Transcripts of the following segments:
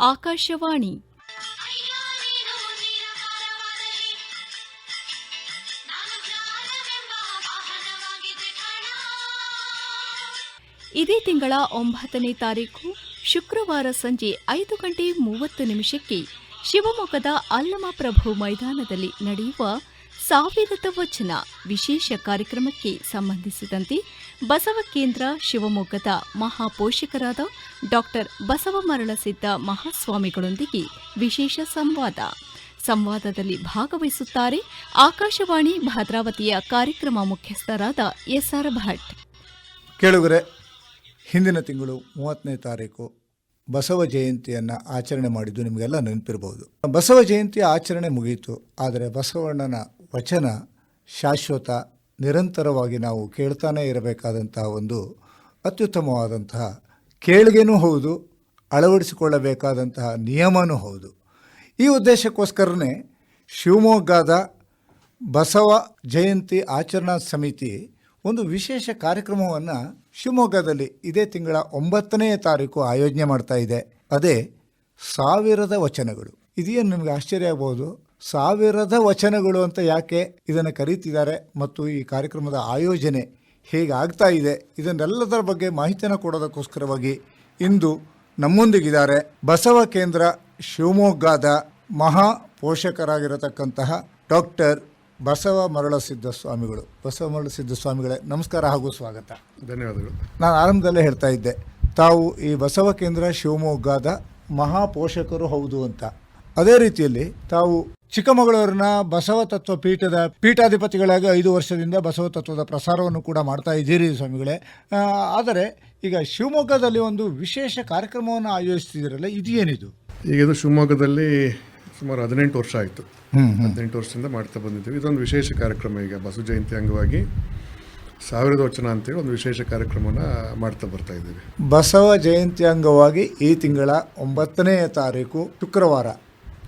ಆಕಾಶವಾಣಿ. ಇದೇ ತಿಂಗಳ ಒಂಬತ್ತನೇ ತಾರೀಕು, ಶುಕ್ರವಾರ ಸಂಜೆ ಐದು ಗಂಟೆ ಮೂವತ್ತು ನಿಮಿಷಕ್ಕೆ ಶಿವಮೊಗ್ಗದ ಅಲ್ಲಮಪ್ರಭು ಮೈದಾನದಲ್ಲಿ ನಡೆಯುವ ಸಾವಿರದ ವಚನ ವಿಶೇಷ ಕಾರ್ಯಕ್ರಮಕ್ಕೆ ಸಂಬಂಧಿಸಿದಂತೆ ಬಸವ ಕೇಂದ್ರ ಶಿವಮೊಗ್ಗದ ಮಹಾಪೋಷಕರಾದ ಡಾಕ್ಟರ್ ಬಸವಮರಳಸಿದ್ದ ಮಹಾಸ್ವಾಮಿಗಳೊಂದಿಗೆ ವಿಶೇಷ ಸಂವಾದ. ಸಂವಾದದಲ್ಲಿ ಭಾಗವಹಿಸುತ್ತಾರೆ ಆಕಾಶವಾಣಿ ಭದ್ರಾವತಿಯ ಕಾರ್ಯಕ್ರಮ ಮುಖ್ಯಸ್ಥರಾದ ಎಸ್ಆರ್ ಭಟ್. ಕೇಳುಗರೆ, ಹಿಂದಿನ ತಿಂಗಳು ಮೂವತ್ತನೇ ತಾರೀಕು ಬಸವ ಜಯಂತಿಯನ್ನು ಆಚರಣೆ ಮಾಡಿದ್ದು ನಿಮಗೆಲ್ಲ ನೆನಪಿರಬಹುದು ಬಸವ ಜಯಂತಿ ಆಚರಣೆ ಮುಗಿಯಿತು ಆದರೆ ಬಸವಣ್ಣನ ವಚನ ಶಾಶ್ವತ ನಿರಂತರವಾಗಿ ನಾವು ಕೇಳ್ತಾನೆ ಇರಬೇಕಾದಂತಹ ಒಂದು ಅತ್ಯುತ್ತಮವಾದಂತಹ ಕೇಳಿಗೆನೂ ಹೌದು, ಅಳವಡಿಸಿಕೊಳ್ಳಬೇಕಾದಂತಹ ನಿಯಮನೂ ಹೌದು. ಈ ಉದ್ದೇಶಕ್ಕೋಸ್ಕರನೇ ಶಿವಮೊಗ್ಗದ ಬಸವ ಜಯಂತಿ ಆಚರಣಾ ಸಮಿತಿ ಒಂದು ವಿಶೇಷ ಕಾರ್ಯಕ್ರಮವನ್ನು ಶಿವಮೊಗ್ಗದಲ್ಲಿ ಇದೇ ತಿಂಗಳ ಒಂಬತ್ತನೆಯ ತಾರೀಕು ಆಯೋಜನೆ ಮಾಡ್ತಾ ಇದೆ. ಅದೇ ಸಾವಿರದ ವಚನಗಳು. ಇದೇನು ನಿಮಗೆ ಆಶ್ಚರ್ಯ ಆಗ್ಬೋದು? ಸಾವಿರದ ವಚನಗಳು ಅಂತ ಯಾಕೆ ಇದನ್ನು ಕರೀತಿದ್ದಾರೆ ಮತ್ತು ಈ ಕಾರ್ಯಕ್ರಮದ ಆಯೋಜನೆ ಹೇಗಾಗ್ತಾ ಆಗ್ತಾ ಇದೆ ಇದನ್ನೆಲ್ಲದರ ಬಗ್ಗೆ ಮಾಹಿತಿಯನ್ನು ಕೊಡೋದಕ್ಕೋಸ್ಕರವಾಗಿ ಇಂದು ನಮ್ಮೊಂದಿಗಿದ್ದಾರೆ ಬಸವ ಕೇಂದ್ರ ಶಿವಮೊಗ್ಗದ ಮಹಾ ಪೋಷಕರಾಗಿರತಕ್ಕಂತಹ ಡಾಕ್ಟರ್ ಬಸವ ಮರಳಸಿದ್ದ ಸ್ವಾಮಿಗಳು ಬಸವ ಮರಳಸಿದ್ಧ ಸ್ವಾಮಿಗಳೇ ನಮಸ್ಕಾರ ಹಾಗೂ ಸ್ವಾಗತ. ಧನ್ಯವಾದಗಳು. ನಾನು ಆರಂಭದಲ್ಲೇ ಹೇಳ್ತಾ ಇದ್ದೆ ತಾವು ಈ ಬಸವ ಕೇಂದ್ರ ಶಿವಮೊಗ್ಗದ ಮಹಾ ಪೋಷಕರು ಹೌದು ಅಂತ. ಅದೇ ರೀತಿಯಲ್ಲಿ ತಾವು ಚಿಕ್ಕಮಗಳೂರಿನ ಬಸವ ತತ್ವ ಪೀಠದ ಪೀಠಾಧಿಪತಿಗಳಾಗಿ ಐದು ವರ್ಷದಿಂದ ಬಸವ ತತ್ವದ ಪ್ರಸಾರವನ್ನು ಕೂಡ ಮಾಡ್ತಾ ಇದ್ದೀರಿ ಸ್ವಾಮಿಗಳೇ. ಆದರೆ ಈಗ ಶಿವಮೊಗ್ಗದಲ್ಲಿ ಒಂದು ವಿಶೇಷ ಕಾರ್ಯಕ್ರಮವನ್ನು ಆಯೋಜಿಸ್ತಿದ್ದೀರಲ್ಲ ಇದು ಏನಿದು ಈಗ ಇದು ಶಿವಮೊಗ್ಗದಲ್ಲಿ ಸುಮಾರು ಹದಿನೆಂಟು ವರ್ಷ ಆಯಿತು. ಹದಿನೆಂಟು ವರ್ಷದಿಂದ ಮಾಡ್ತಾ ಬಂದಿದ್ದೀವಿ. ಇದೊಂದು ವಿಶೇಷ ಕಾರ್ಯಕ್ರಮ ಈಗ ಬಸವ ಜಯಂತಿ ಅಂಗವಾಗಿ. ಸಾವಿರದ ವಚನ ಅಂತೇಳಿ ಒಂದು ವಿಶೇಷ ಕಾರ್ಯಕ್ರಮನ ಮಾಡ್ತಾ ಬರ್ತಾ ಇದ್ದೀವಿ. ಬಸವ ಜಯಂತಿ ಅಂಗವಾಗಿ ಈ ತಿಂಗಳ ಒಂಬತ್ತನೆಯ ತಾರೀಕು ಶುಕ್ರವಾರ.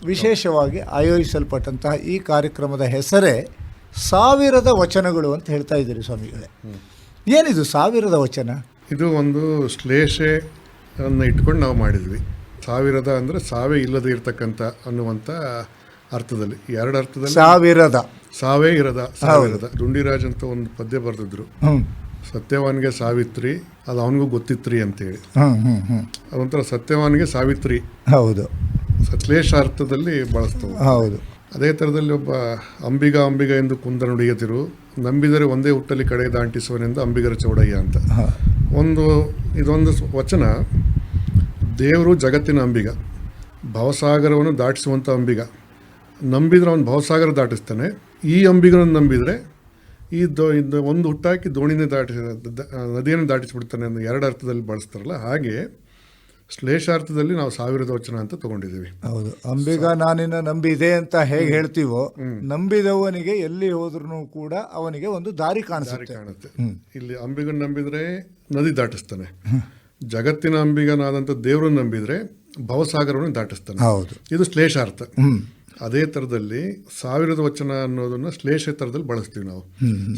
ವಿಶೇಷವಾಗಿ ಆಯೋಜಿಸಲ್ಪಟ್ಟಂತಹ ಈ ಕಾರ್ಯಕ್ರಮದ ಹೆಸರೇ ಸಾವಿರದ ವಚನಗಳು ಅಂತ ಹೇಳ್ತಾ ಇದ್ದೀರಿ ಸ್ವಾಮಿಗಳೇ. ಏನಿದು ಸಾವಿರದ ವಚನ? ಇದು ಒಂದು ಶ್ಲೇಷೆಯನ್ನು ಇಟ್ಕೊಂಡು ನಾವು ಮಾಡಿದ್ವಿ. ಸಾವಿರದ ಅಂದರೆ ಸಾವೇ ಇಲ್ಲದೆ ಇರತಕ್ಕಂಥ ಅನ್ನುವಂಥ ಅರ್ಥದಲ್ಲಿ. ಎರಡು ಅರ್ಥದಲ್ಲಿ? ಸಾವಿರದ. ಸಾವೇ ಇರದ ಸಾವಿರದ. ದುಂಡಿರಾಜ್ ಅಂತ ಒಂದು ಪದ್ಯ ಬರೆದಿದ್ರು. ಸತ್ಯವಾನ್ಗೆ ಸಾವಿತ್ರಿ ಅದು ಅವನಿಗೂ ಗೊತ್ತಿತ್ರಿ ಅಂತೇಳಿ. ಅದೊಂಥರ ಸತ್ಯವಾನ್ಗೆ ಸಾವಿತ್ರಿ. ಹೌದು. ಸತ್ಲೇಶಾರ್ಥದಲ್ಲಿ ಬಳಸ್ತವೆ. ಹೌದು. ಅದೇ ಥರದಲ್ಲಿ ಒಬ್ಬ ಅಂಬಿಗ ಅಂಬಿಗ ಎಂದು ಕುಂದ ನುಡಿಯತಿರು ನಂಬಿದರೆ ಒಂದೇ ಹುಟ್ಟಲ್ಲಿ ಕಡೆ ದಾಂಟಿಸುವನೆಂದು ಅಂಬಿಗರ ಚೌಡಯ್ಯ ಅಂತ. ಒಂದು ಇದೊಂದು ವಚನ ದೇವರು ಜಗತ್ತಿನ ಅಂಬಿಗ ಭವಸಾಗರವನ್ನು ದಾಟಿಸುವಂಥ ಅಂಬಿಗ. ನಂಬಿದರೆ ಅವನು ಭವಸಾಗರ ದಾಟಿಸ್ತಾನೆ. ಈ ಅಂಬಿಗರನ್ನು ನಂಬಿದರೆ ಈ ದೋ ಒಂದು ಹುಟ್ಟಾಕಿ ದೋಣಿನೇ ದಾಟಿಸ ದ- ನದಿಯನ್ನು ದಾಟಿಸಿಬಿಡ್ತಾನೆ ಅನ್ನೋ ಎರಡು ಅರ್ಥದಲ್ಲಿ ಬಳಸ್ತಾರಲ್ಲ ಹಾಗೆ ಶ್ಲೇಷಾರ್ಥದಲ್ಲಿ ನಾವು ಸಾವಿರದ ವಚನ ಅಂತ ತಗೊಂಡಿದ್ದೀವಿ. ಹೌದು. ಅಂಬಿಗ ನಾನಿನ ನಂಬಿದೆ ಅಂತ ಹೇಗೆ ಹೇಳ್ತೀವೋ ನಂಬಿದವನಿಗೆ ಎಲ್ಲಿ ಹೋದ್ರೂ ಕೂಡ ಅವನಿಗೆ ಒಂದು ದಾರಿ ದಾರಿ ಕಾಣಿಸುತ್ತೆ ಕಾಣುತ್ತೆ ಇಲ್ಲಿ ಅಂಬಿಗನ್ ನಂಬಿದ್ರೆ ನದಿ ದಾಟಿಸ್ತಾನೆ. ಜಗತ್ತಿನ ಅಂಬಿಗನಾದಂಥ ದೇವರನ್ನು ನಂಬಿದ್ರೆ ಭವಸಾಗರವನ್ನು ದಾಟಿಸ್ತಾನೆ. ಹೌದು. ಇದು ಶ್ಲೇಷಾರ್ಥ. ಅದೇ ಥರದಲ್ಲಿ ಸಾವಿರದ ವಚನ ಅನ್ನೋದನ್ನ ಶ್ಲೇಷ ಥರದಲ್ಲಿ ಬಳಸ್ತೀವಿ ನಾವು.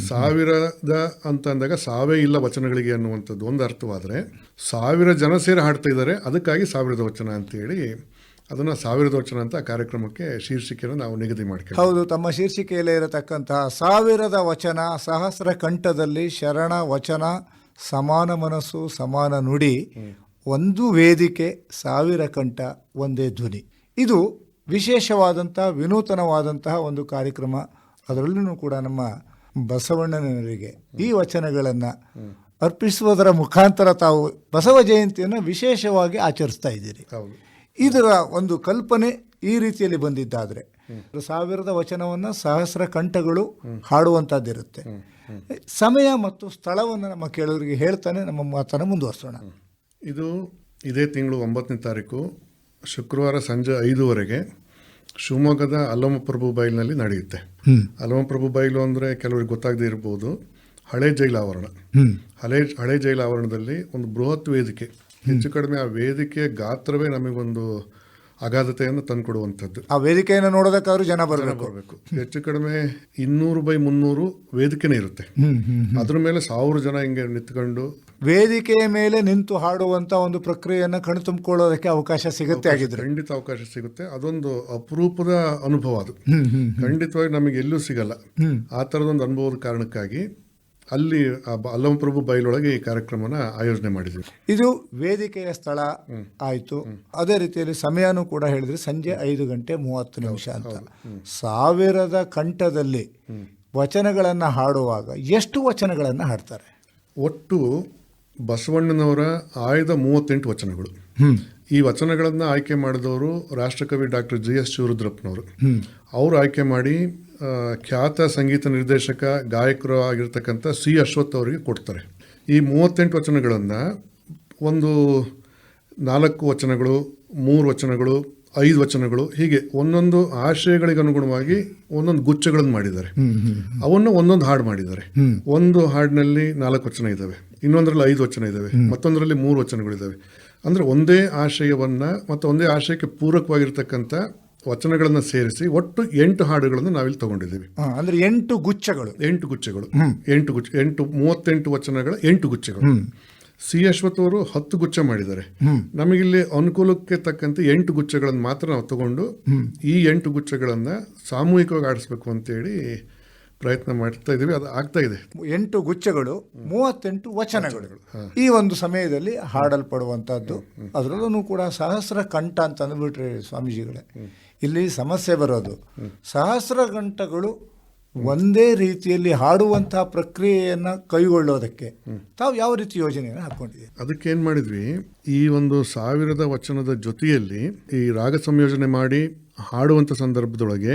ಸಾವಿರದ ಅಂತ ಅಂದಾಗ ಸಾವೇ ಇಲ್ಲ ವಚನಗಳಿಗೆ ಅನ್ನುವಂಥದ್ದು ಒಂದು ಅರ್ಥವಾದರೆ ಸಾವಿರ ಜನ ಸೇರಿ ಹಾಡ್ತಾ ಇದ್ದಾರೆ ಅದಕ್ಕಾಗಿ ಸಾವಿರದ ವಚನ ಅಂತೇಳಿ ಅದನ್ನು ಸಾವಿರದ ವಚನ ಅಂತ ಕಾರ್ಯಕ್ರಮಕ್ಕೆ ಶೀರ್ಷಿಕೆಯನ್ನು ನಾವು ನಿಗದಿ ಮಾಡ್ತೀವಿ ಹೌದು ತಮ್ಮ ಶೀರ್ಷಿಕೆಯಲ್ಲೇ ಇರತಕ್ಕಂತಹ ಸಾವಿರದ ವಚನ ಸಹಸ್ರ ಕಂಠದಲ್ಲಿ ಶರಣ ವಚನ ಸಮಾನ ಮನಸ್ಸು ಸಮಾನ ನುಡಿ ಒಂದು ವೇದಿಕೆ ಸಾವಿರ ಕಂಠ ಒಂದೇ ಧ್ವನಿ. ಇದು ವಿಶೇಷವಾದಂಥ ವಿನೂತನವಾದಂತಹ ಒಂದು ಕಾರ್ಯಕ್ರಮ. ಅದರಲ್ಲೂ ಕೂಡ ನಮ್ಮ ಬಸವಣ್ಣನವರಿಗೆ ಈ ವಚನಗಳನ್ನು ಅರ್ಪಿಸುವುದರ ಮುಖಾಂತರ ತಾವು ಬಸವ ಜಯಂತಿಯನ್ನು ವಿಶೇಷವಾಗಿ ಆಚರಿಸ್ತಾ ಇದ್ದೀರಿ. ಇದರ ಒಂದು ಕಲ್ಪನೆ ಈ ರೀತಿಯಲ್ಲಿ ಬಂದಿದ್ದಾದರೆ ಸಾವಿರದ ವಚನವನ್ನು ಸಹಸ್ರ ಕಂಠಗಳು ಹಾಡುವಂಥದ್ದಿರುತ್ತೆ. ಸಮಯ ಮತ್ತು ಸ್ಥಳವನ್ನು ನಮ್ಮ ಕೇಳೋರಿಗೆ ಹೇಳ್ತಾನೆ ನಮ್ಮ ಮಾತನ್ನು ಮುಂದುವರಿಸೋಣ. ಇದು ಇದೇ ತಿಂಗಳು ಒಂಬತ್ತನೇ ತಾರೀಕು. ಶುಕ್ರವಾರ ಸಂಜೆ ಐದುವರೆಗೆ ಶಿವಮೊಗ್ಗದ ಅಲ್ಲಮಪ್ರಭು ಬೈಲ್ನಲ್ಲಿ ನಡೆಯುತ್ತೆ. ಅಲ್ಲಮಪ್ರಭು ಬೈಲು ಅಂದರೆ ಕೆಲವರಿಗೆ ಗೊತ್ತಾಗದೇ ಇರ್ಬೋದು ಹಳೆ ಜೈಲ ಆವರಣ. ಹಳೆ ಹಳೆ ಜೈಲ ಆವರಣದಲ್ಲಿ ಒಂದು ಬೃಹತ್ ವೇದಿಕೆ. ಹೆಚ್ಚು ಕಡಿಮೆ ಆ ವೇದಿಕೆಯ ಗಾತ್ರವೇ ನಮಗೊಂದು ಅಗಾಧತೆಯನ್ನು ತಂದುಕೊಡುವಂಥದ್ದು. ಆ ವೇದಿಕೆಯನ್ನು ನೋಡೋದಕ್ಕಾದ್ರೂ ಜನ ಬರಬೇಕು. ಬರಬೇಕು. ಹೆಚ್ಚು ಕಡಿಮೆ ಇನ್ನೂರು ಬೈ ಮುನ್ನೂರು ವೇದಿಕೆನೇ ಇರುತ್ತೆ. ಅದ್ರ ಮೇಲೆ ಸಾವಿರ ಜನ ಹಿಂಗೆ ನಿಂತ್ಕೊಂಡು ವೇದಿಕೆಯ ಮೇಲೆ ನಿಂತು ಹಾಡುವಂತ ಒಂದು ಪ್ರಕ್ರಿಯೆಯನ್ನು ಕಣ್ ತುಂಬಿಕೊಳ್ಳೋದಕ್ಕೆ ಅವಕಾಶ ಸಿಗುತ್ತೆ ಆಗಿದ್ರೆ ಖಂಡಿತ ಅವಕಾಶ ಸಿಗುತ್ತೆ. ಅದೊಂದು ಅಪರೂಪದ ಅನುಭವ ಅದು. ಖಂಡಿತವಾಗಿ ನಮಗೆ ಎಲ್ಲೂ ಸಿಗಲ್ಲ. ಆ ಥರದೊಂದು ಅನುಭವದ ಕಾರಣಕ್ಕಾಗಿ ಅಲ್ಲಿ ಅಲ್ಲಂಪ್ರಭು ಬಯಲೊಳಗೆ ಈ ಕಾರ್ಯಕ್ರಮನ ಆಯೋಜನೆ ಮಾಡಿದ್ವಿ ಇದು ವೇದಿಕೆಯ ಸ್ಥಳ ಆಯಿತು. ಅದೇ ರೀತಿಯಲ್ಲಿ ಸಮಯನೂ ಕೂಡ ಹೇಳಿದ್ರೆ. ಸಂಜೆ ಐದು ಗಂಟೆ ಮೂವತ್ತು ನಿಮಿಷ ಅಂತ. ಸಾವಿರದ ಕಂಠದಲ್ಲಿ ವಚನಗಳನ್ನು ಹಾಡುವಾಗ ಎಷ್ಟು ವಚನಗಳನ್ನು ಹಾಡ್ತಾರೆ? ಒಟ್ಟು ಬಸವಣ್ಣನವರ ಆಯ್ದ ಮೂವತ್ತೆಂಟು ವಚನಗಳು. ಈ ವಚನಗಳನ್ನು ಆಯ್ಕೆ ಮಾಡಿದವರು ರಾಷ್ಟ್ರಕವಿ ಡಾಕ್ಟರ್ ಜಿ ಎಸ್ ಶಿವರುದ್ರಪ್ಪನವರು. ಅವರು ಆಯ್ಕೆ ಮಾಡಿ ಖ್ಯಾತ ಸಂಗೀತ ನಿರ್ದೇಶಕ ಗಾಯಕರು ಆಗಿರ್ತಕ್ಕಂಥ ಸಿ ಅಶ್ವಥ್ ಅವರಿಗೆ ಕೊಡ್ತಾರೆ. ಈ ಮೂವತ್ತೆಂಟು ವಚನಗಳನ್ನು ಒಂದು ನಾಲ್ಕು ವಚನಗಳು ಮೂರು ವಚನಗಳು ಐದು ವಚನಗಳು ಹೀಗೆ ಒಂದೊಂದು ಆಶಯಗಳಿಗೆ ಅನುಗುಣವಾಗಿ ಒಂದೊಂದು ಗುಚ್ಛಗಳನ್ನು ಮಾಡಿದ್ದಾರೆ. ಅವನ್ನು ಒಂದೊಂದು ಹಾಡು ಮಾಡಿದ್ದಾರೆ. ಒಂದು ಹಾಡಿನಲ್ಲಿ ನಾಲ್ಕು ವಚನ ಇದ್ದಾವೆ. ಇನ್ನೊಂದರಲ್ಲಿ ಐದು ವಚನ ಇದ್ದಾವೆ ಮತ್ತೊಂದರಲ್ಲಿ ಮೂರು ವಚನಗಳಿದ್ದಾವೆ ಅಂದ್ರೆ ಒಂದೇ ಆಶಯವನ್ನ ಮತ್ತು ಒಂದೇ ಆಶಯಕ್ಕೆ ಪೂರಕವಾಗಿರ್ತಕ್ಕಂಥ ವಚನಗಳನ್ನು ಸೇರಿಸಿ ಒಟ್ಟು ಎಂಟು ಹಾಡುಗಳನ್ನು ನಾವಿಲ್ಲಿ ತಗೊಂಡಿದ್ದೀವಿ. ಅಂದರೆ ಎಂಟು ಗುಚ್ಛಗಳು. ಎಂಟು ಗುಚ್ಛಗಳು. ಎಂಟು ಗುಚ್ಛ ಎಂಟು ಮೂವತ್ತೆಂಟು ವಚನಗಳ ಎಂಟು ಗುಚ್ಛಗಳು. ಸಿ ಅಶ್ವಥ್ ಅವರು ಹತ್ತು ಗುಚ್ಛ ಮಾಡಿದ್ದಾರೆ. ನಮಗಿಲ್ಲಿ ಅನುಕೂಲಕ್ಕೆ ತಕ್ಕಂತೆ ಎಂಟು ಗುಚ್ಛಗಳನ್ನು ಮಾತ್ರ ನಾವು ತಗೊಂಡು ಈ ಎಂಟು ಗುಚ್ಛಗಳನ್ನು ಸಾಮೂಹಿಕವಾಗಿ ಆಡಿಸ್ಬೇಕು ಅಂತೇಳಿ ಪ್ರಯತ್ನ ಮಾಡ್ತಾ ಇದ್ದೀವಿ ಅದು ಆಗ್ತಾ ಇದೆ. ಎಂಟು ಗುಚ್ಛಗಳು ಮೂವತ್ತೆಂಟು ವಚನಗಳು. ಈ ಒಂದು ಸಮಯದಲ್ಲಿ ಹಾಡಲ್ಪಡುವಂಥದ್ದು. ಅದರಲ್ಲೂ ಕೂಡ ಸಹಸ್ರ ಕಂಠ ಅಂತ ಅಂದ್ಬಿಟ್ರೆ ಸ್ವಾಮೀಜಿಗಳೇ. ಇಲ್ಲಿ ಸಮಸ್ಯೆ ಬರೋದು. ಸಹಸ್ರ ಕಂಠಗಳು ಒಂದೇ ರೀತಿಯಲ್ಲಿ ಹಾಡುವಂತಹ ಪ್ರಕ್ರಿಯೆಯನ್ನು ಕೈಗೊಳ್ಳೋದಕ್ಕೆ ತಾವು ಯಾವ ರೀತಿ ಯೋಜನೆಯನ್ನು ಹಾಕೊಂಡಿದ್ದೀರಿ? ಅದಕ್ಕೆ ಏನು ಮಾಡಿದ್ವಿ ಈ ಒಂದು ಸಾವಿರದ ವಚನದ ಜೊತೆಯಲ್ಲಿ ಈ ರಾಗ ಸಂಯೋಜನೆ ಮಾಡಿ ಹಾಡುವಂಥ ಸಂದರ್ಭದೊಳಗೆ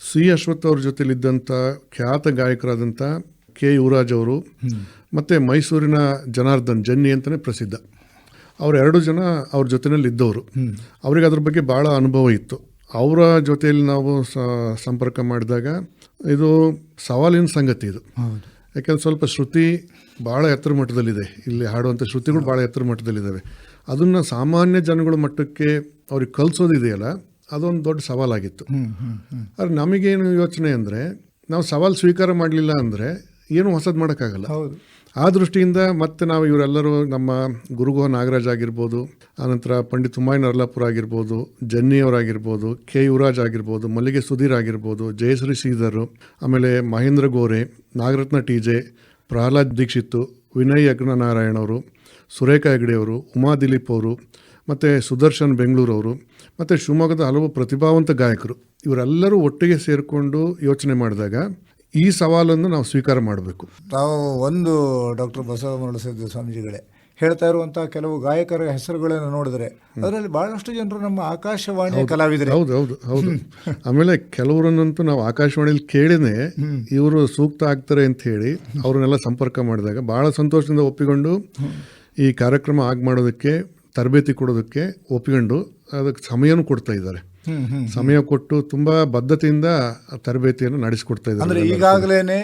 ಸಿ ಅಶ್ವಥ್ ಅವ್ರ ಜೊತೆಲಿದ್ದಂಥ ಖ್ಯಾತ ಗಾಯಕರಾದಂಥ ಕೆ ಯುವರಾಜ್ ಅವರು ಮತ್ತು ಮೈಸೂರಿನ ಜನಾರ್ದನ್ ಜನ್ನಿ ಅಂತಲೇ ಪ್ರಸಿದ್ಧ. ಅವರೆರಡು ಜನ ಅವ್ರ ಜೊತೆಯಲ್ಲಿ ಇದ್ದವರು ಅವ್ರಿಗೆ ಅದ್ರ ಬಗ್ಗೆ ಭಾಳ ಅನುಭವ ಇತ್ತು. ಅವರ ಜೊತೆಯಲ್ಲಿ ನಾವು ಸಂಪರ್ಕ ಮಾಡಿದಾಗ ಇದು ಸವಾಲಿನ ಸಂಗತಿ ಇದು. ಯಾಕಂದ್ರೆ ಸ್ವಲ್ಪ ಶ್ರುತಿ ಭಾಳ ಎತ್ತರ ಮಟ್ಟದಲ್ಲಿದೆ. ಇಲ್ಲಿ ಹಾಡುವಂಥ ಶ್ರುತಿಗಳು ಭಾಳ ಎತ್ತರ ಮಟ್ಟದಲ್ಲಿದ್ದಾವೆ. ಅದನ್ನು ಸಾಮಾನ್ಯ ಜನಗಳ ಮಟ್ಟಕ್ಕೆ ಅವ್ರಿಗೆ ಕಲಿಸೋದಿದೆಯಲ್ಲ ಅದೊಂದು ದೊಡ್ಡ ಸವಾಲಾಗಿತ್ತು. ಆದರೆ ನಮಗೇನು ಯೋಚನೆ ಅಂದರೆ ನಾವು ಸವಾಲು ಸ್ವೀಕಾರ ಮಾಡಲಿಲ್ಲ ಅಂದರೆ ಏನು ಹೊಸದು ಮಾಡೋಕ್ಕಾಗಲ್ಲ. ಹೌದು. ಆ ದೃಷ್ಟಿಯಿಂದ ಮತ್ತೆ ನಾವು ಇವರೆಲ್ಲರೂ ನಮ್ಮ ಗುರುಗೋ ನಾಗರಾಜ್ ಆಗಿರ್ಬೋದು ಆನಂತರ ಪಂಡಿತ್ ಹುಮಾಯೂನ್ ಅರ್ಲಾಪುರ ಆಗಿರ್ಬೋದು ಜನ್ನಿಯವರಾಗಿರ್ಬೋದು ಕೆ ಯುವರಾಜ್ ಆಗಿರ್ಬೋದು ಮಲ್ಲಿಗೆ ಸುಧೀರ್ ಆಗಿರ್ಬೋದು ಜಯಶ್ರೀ ಶ್ರೀಧರ್ ಆಮೇಲೆ ಮಹೇಂದ್ರ ಗೋರೆ ನಾಗರತ್ನ ಟಿ ಜೆ ಪ್ರಹ್ಲಾದ್ ದೀಕ್ಷಿತ್ ವಿನಯ್ ಅಗ್ನನಾರಾಯಣವರು ಸುರೇಖಾ ಹೆಗ್ಡೆ ಅವರು ಉಮಾ ದಿಲೀಪ್ ಅವರು ಮತ್ತು ಸುದರ್ಶನ್ ಬೆಂಗಳೂರವರು ಮತ್ತು ಶಿವಮೊಗ್ಗದ ಹಲವು ಪ್ರತಿಭಾವಂತ ಗಾಯಕರು ಇವರೆಲ್ಲರೂ ಒಟ್ಟಿಗೆ ಸೇರಿಕೊಂಡು ಯೋಚನೆ ಮಾಡಿದಾಗ ಈ ಸವಾಲನ್ನು ನಾವು ಸ್ವೀಕಾರ ಮಾಡಬೇಕು. ತಾವು ಒಂದು ಡಾಕ್ಟರ್ ಬಸವ ಸಿದ್ಧ ಸ್ವಾಮೀಜಿಗಳೇ ಹೇಳ್ತಾ ಇರುವಂತಹ ಕೆಲವು ಗಾಯಕರ ಹೆಸರುಗಳನ್ನು ನೋಡಿದ್ರೆ ಅದರಲ್ಲಿ ಬಹಳಷ್ಟು ಜನರು ನಮ್ಮ ಆಕಾಶವಾಣಿಯ ಕಲಾವಿದರು. ಹೌದು ಹೌದು ಹೌದು. ಆಮೇಲೆ ಕೆಲವರನ್ನಂತೂ ನಾವು ಆಕಾಶವಾಣಿಯಲ್ಲಿ ಕೇಳಿನೇ ಇವರು ಸೂಕ್ತ ಆಗ್ತಾರೆ ಅಂತ ಹೇಳಿ ಅವ್ರನ್ನೆಲ್ಲ ಸಂಪರ್ಕ ಮಾಡಿದಾಗ ಬಹಳ ಸಂತೋಷದಿಂದ ಒಪ್ಪಿಕೊಂಡು ಈ ಕಾರ್ಯಕ್ರಮ ಆಗ್ ಮಾಡೋದಕ್ಕೆ ತರಬೇತಿ ಕೊಡೋದಕ್ಕೆ ಒಪ್ಪಿಕೊಂಡು ಅದಕ್ಕೆ ಸಮಯನೂ ಕೊಡ್ತಾ ಇದ್ದಾರೆ. ಸಮಯ ಕೊಟ್ಟು ತುಂಬಾ ಬದ್ಧತೆಯಿಂದ ತರಬೇತಿಯನ್ನು ನಡೆಸಿಕೊಡ್ತಾ ಅಂದ್ರೆ ಇದ್ದಾರೆ ಈಗಾಗಲೇನೆ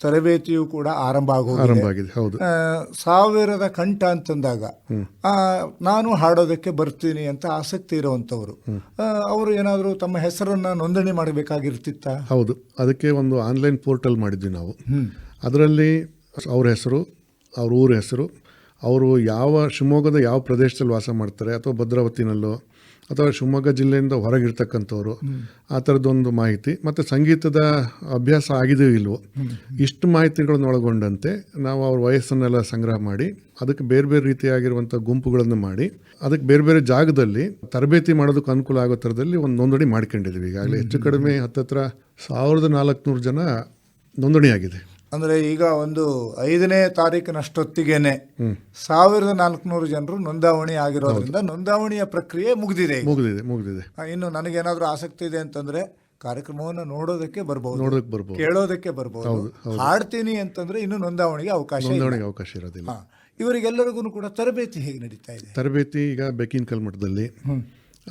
ತರಬೇತಿಯು ಕೂಡ ಆರಂಭ ಆರಂಭ ಆಗಿದೆ ಹೌದು. ಸಾವಿರದ ಕಂಠ ಅಂತಂದಾಗ ನಾನು ಹಾಡೋದಕ್ಕೆ ಬರ್ತೀನಿ ಅಂತ ಆಸಕ್ತಿ ಇರುವಂತವರು ಅವರು ಏನಾದರೂ ತಮ್ಮ ಹೆಸರನ್ನು ನೋಂದಣಿ ಮಾಡಬೇಕಾಗಿರ್ತಿತ್ತ? ಹೌದು ಅದಕ್ಕೆ ಒಂದು ಆನ್ಲೈನ್ ಪೋರ್ಟಲ್ ಮಾಡಿದ್ವಿ ನಾವು. ಅದರಲ್ಲಿ ಅವ್ರ ಹೆಸರು ಅವ್ರ ಊರ ಹೆಸರು ಅವರು ಯಾವ ಶಿವಮೊಗ್ಗದ ಯಾವ ಪ್ರದೇಶದಲ್ಲಿ ವಾಸ ಮಾಡ್ತಾರೆ ಅಥವಾ ಭದ್ರಾವತಿನಲ್ಲೋ ಅಥವಾ ಶಿವಮೊಗ್ಗ ಜಿಲ್ಲೆಯಿಂದ ಹೊರಗಿರ್ತಕ್ಕಂಥವ್ರು ಆ ಥರದ್ದೊಂದು ಮಾಹಿತಿ. ಮತ್ತು ಸಂಗೀತದ ಅಭ್ಯಾಸ ಆಗಿದೆಯೋ ಇಲ್ವೋ ಇಷ್ಟು ಮಾಹಿತಿಗಳನ್ನು ಒಳಗೊಂಡಂತೆ ನಾವು ಅವ್ರ ವಯಸ್ಸನ್ನೆಲ್ಲ ಸಂಗ್ರಹ ಮಾಡಿ ಅದಕ್ಕೆ ಬೇರೆ ಬೇರೆ ರೀತಿಯಾಗಿರುವಂಥ ಗುಂಪುಗಳನ್ನು ಮಾಡಿ ಅದಕ್ಕೆ ಬೇರೆ ಬೇರೆ ಜಾಗದಲ್ಲಿ ತರಬೇತಿ ಮಾಡೋದಕ್ಕೆ ಅನುಕೂಲ ಆಗೋ ಥರದಲ್ಲಿ ಒಂದು ನೋಂದಣಿ ಮಾಡ್ಕೊಂಡಿದ್ದೀವಿ. ಈಗಾಗಲೇ ಹೆಚ್ಚು ಕಡಿಮೆ ಹತ್ತತ್ರ ಸಾವಿರದ ನಾಲ್ಕುನೂರು ಜನ ನೋಂದಣಿ ಆಗಿದೆ. ಅಂದ್ರೆ ಈಗ ಒಂದು ಐದನೇ ತಾರೀಕಿನಷ್ಟೊತ್ತಿಗೆನೆ ಸಾವಿರದ ನಾಲ್ಕುನೂರು ಜನರು ನೋಂದಾವಣಿ ಆಗಿರೋದ್ರಿಂದ ನೋಂದಾವಣಿಯ ಪ್ರಕ್ರಿಯೆ ಮುಗಿದಿದೆ ಮುಗಿದಿದೆ ಮುಗಿದಿದೆ. ಇನ್ನು ನನಗೇನಾದರೂ ಆಸಕ್ತಿ ಇದೆ ಅಂತಂದ್ರೆ ಕಾರ್ಯಕ್ರಮವನ್ನು ನೋಡೋದಕ್ಕೆ ಬರ್ಬೋದು. ನೋಡೋದಕ್ಕೆ ಬರ್ಬೋದು. ಕೇಳೋದಕ್ಕೆ ಬರ್ಬೋದು. ಹಾಡ್ತೀನಿ ಅಂತಂದ್ರೆ ಇನ್ನು ನೋಂದಾವಣಿಗೆ ಅವಕಾಶ ಅವಕಾಶ ಇರೋದಿಲ್ಲ. ಇವರಿಗೆಲ್ಲರಿಗೂ ಕೂಡ ತರಬೇತಿ ಹೇಗೆ ನಡೀತಾ ಇದೆ? ತರಬೇತಿ ಈಗ ಬೆಕ್ಕಿನ ಮಠದಲ್ಲಿ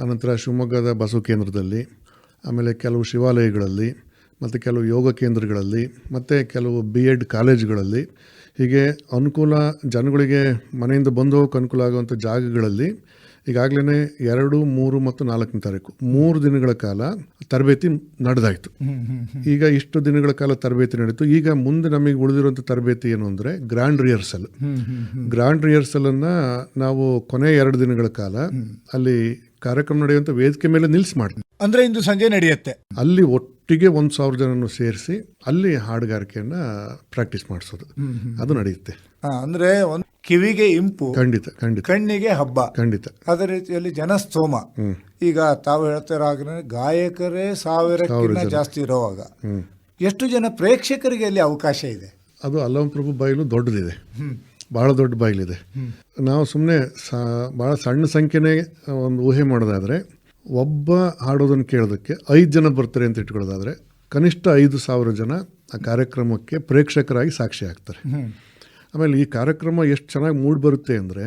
ಆನಂತರ ಶಿವಮೊಗ್ಗದ ಬಸವ ಕೇಂದ್ರದಲ್ಲಿ ಆಮೇಲೆ ಕೆಲವು ಶಿವಾಲಯಗಳಲ್ಲಿ ಮತ್ತು ಕೆಲವು ಯೋಗ ಕೇಂದ್ರಗಳಲ್ಲಿ ಮತ್ತು ಕೆಲವು ಬಿ ಎಡ್ ಕಾಲೇಜುಗಳಲ್ಲಿ ಹೀಗೆ ಅನುಕೂಲ ಜನಗಳಿಗೆ ಮನೆಯಿಂದ ಬಂದು ಹೋಗೋಕೆ ಅನುಕೂಲ ಆಗುವಂಥ ಜಾಗಗಳಲ್ಲಿ ಈಗಾಗಲೇ ಎರಡು ಮೂರು ಮತ್ತು ನಾಲ್ಕನೇ ತಾರೀಕು ಮೂರು ದಿನಗಳ ಕಾಲ ತರಬೇತಿ ನಡೆದಾಯಿತು. ಈಗ ಇಷ್ಟು ದಿನಗಳ ಕಾಲ ತರಬೇತಿ ನಡೀತು. ಈಗ ಮುಂದೆ ನಮಗೆ ಉಳಿದಿರುವಂಥ ತರಬೇತಿ ಏನು ಅಂದರೆ ಗ್ರ್ಯಾಂಡ್ ರಿಹರ್ಸಲ್. ಗ್ರ್ಯಾಂಡ್ ರಿಹರ್ಸಲನ್ನು ನಾವು ಕೊನೆ ಎರಡು ದಿನಗಳ ಕಾಲ ಅಲ್ಲಿ ಕಾರ್ಯಕ್ರಮ ನಡೆಯುವಂಥ ವೇದಿಕೆ ಮೇಲೆ ನಿಲ್ಲಿಸಿ ಮಾಡ್ತೀವಿ ಅಂದ್ರೆ ಇಂದು ಸಂಜೆ ನಡೆಯುತ್ತೆ. ಅಲ್ಲಿ ಒಟ್ಟಿಗೆ ಒಂದು ಸಾವಿರ ಜನನು ಸೇರಿಸಿ ಅಲ್ಲಿ ಹಾಡುಗಾರಿಕೆಯನ್ನ ಪ್ರಾಕ್ಟೀಸ್ ಮಾಡಿಸೋದು. ಅದು ನಡೆಯುತ್ತೆ. ಅಂದ್ರೆ ಒಂದು ಕಿವಿಗೆ ಇಂಪು ಖಂಡಿತ ಖಂಡಿತ. ಕಣ್ಣಿಗೆ ಹಬ್ಬ. ಖಂಡಿತ. ಅದೇ ರೀತಿಯಲ್ಲಿ ಜನಸ್ತೋಮ. ಈಗ ತಾವು ಹೇಳ್ತಿರಾಗ ಗಾಯಕರೇ ಸಾವಿರಕ್ಕಿಂತ ಜಾಸ್ತಿ ಇರೋವಾಗ. ಎಷ್ಟು ಜನ ಪ್ರೇಕ್ಷಕರಿಗೆ ಅಲ್ಲಿ ಅವಕಾಶ ಇದೆ? ಅದು ಅಲ್ಲಮಪ್ರಭು ಬಯಲು ದೊಡ್ಡದಿದೆ. ಭಾಳ ದೊಡ್ಡ ಬಯಲಿದೆ. ನಾವು ಸುಮ್ಮನೆ ಭಾಳ ಸಣ್ಣ ಸಂಖ್ಯೆನೇ ಒಂದು ಊಹೆ ಮಾಡೋದಾದರೆ ಒಬ್ಬ ಹಾಡೋದನ್ನು ಕೇಳೋದಕ್ಕೆ ಐದು ಜನ ಬರ್ತಾರೆ ಅಂತ ಇಟ್ಕೊಳ್ಳೋದಾದರೆ ಕನಿಷ್ಠ ಐದು ಸಾವಿರ ಜನ ಆ ಕಾರ್ಯಕ್ರಮಕ್ಕೆ ಪ್ರೇಕ್ಷಕರಾಗಿ ಸಾಕ್ಷಿ ಆಗ್ತಾರೆ. ಆಮೇಲೆ ಈ ಕಾರ್ಯಕ್ರಮ ಎಷ್ಟು ಚೆನ್ನಾಗಿ ಮೂಡ್ ಬರುತ್ತೆ ಅಂದರೆ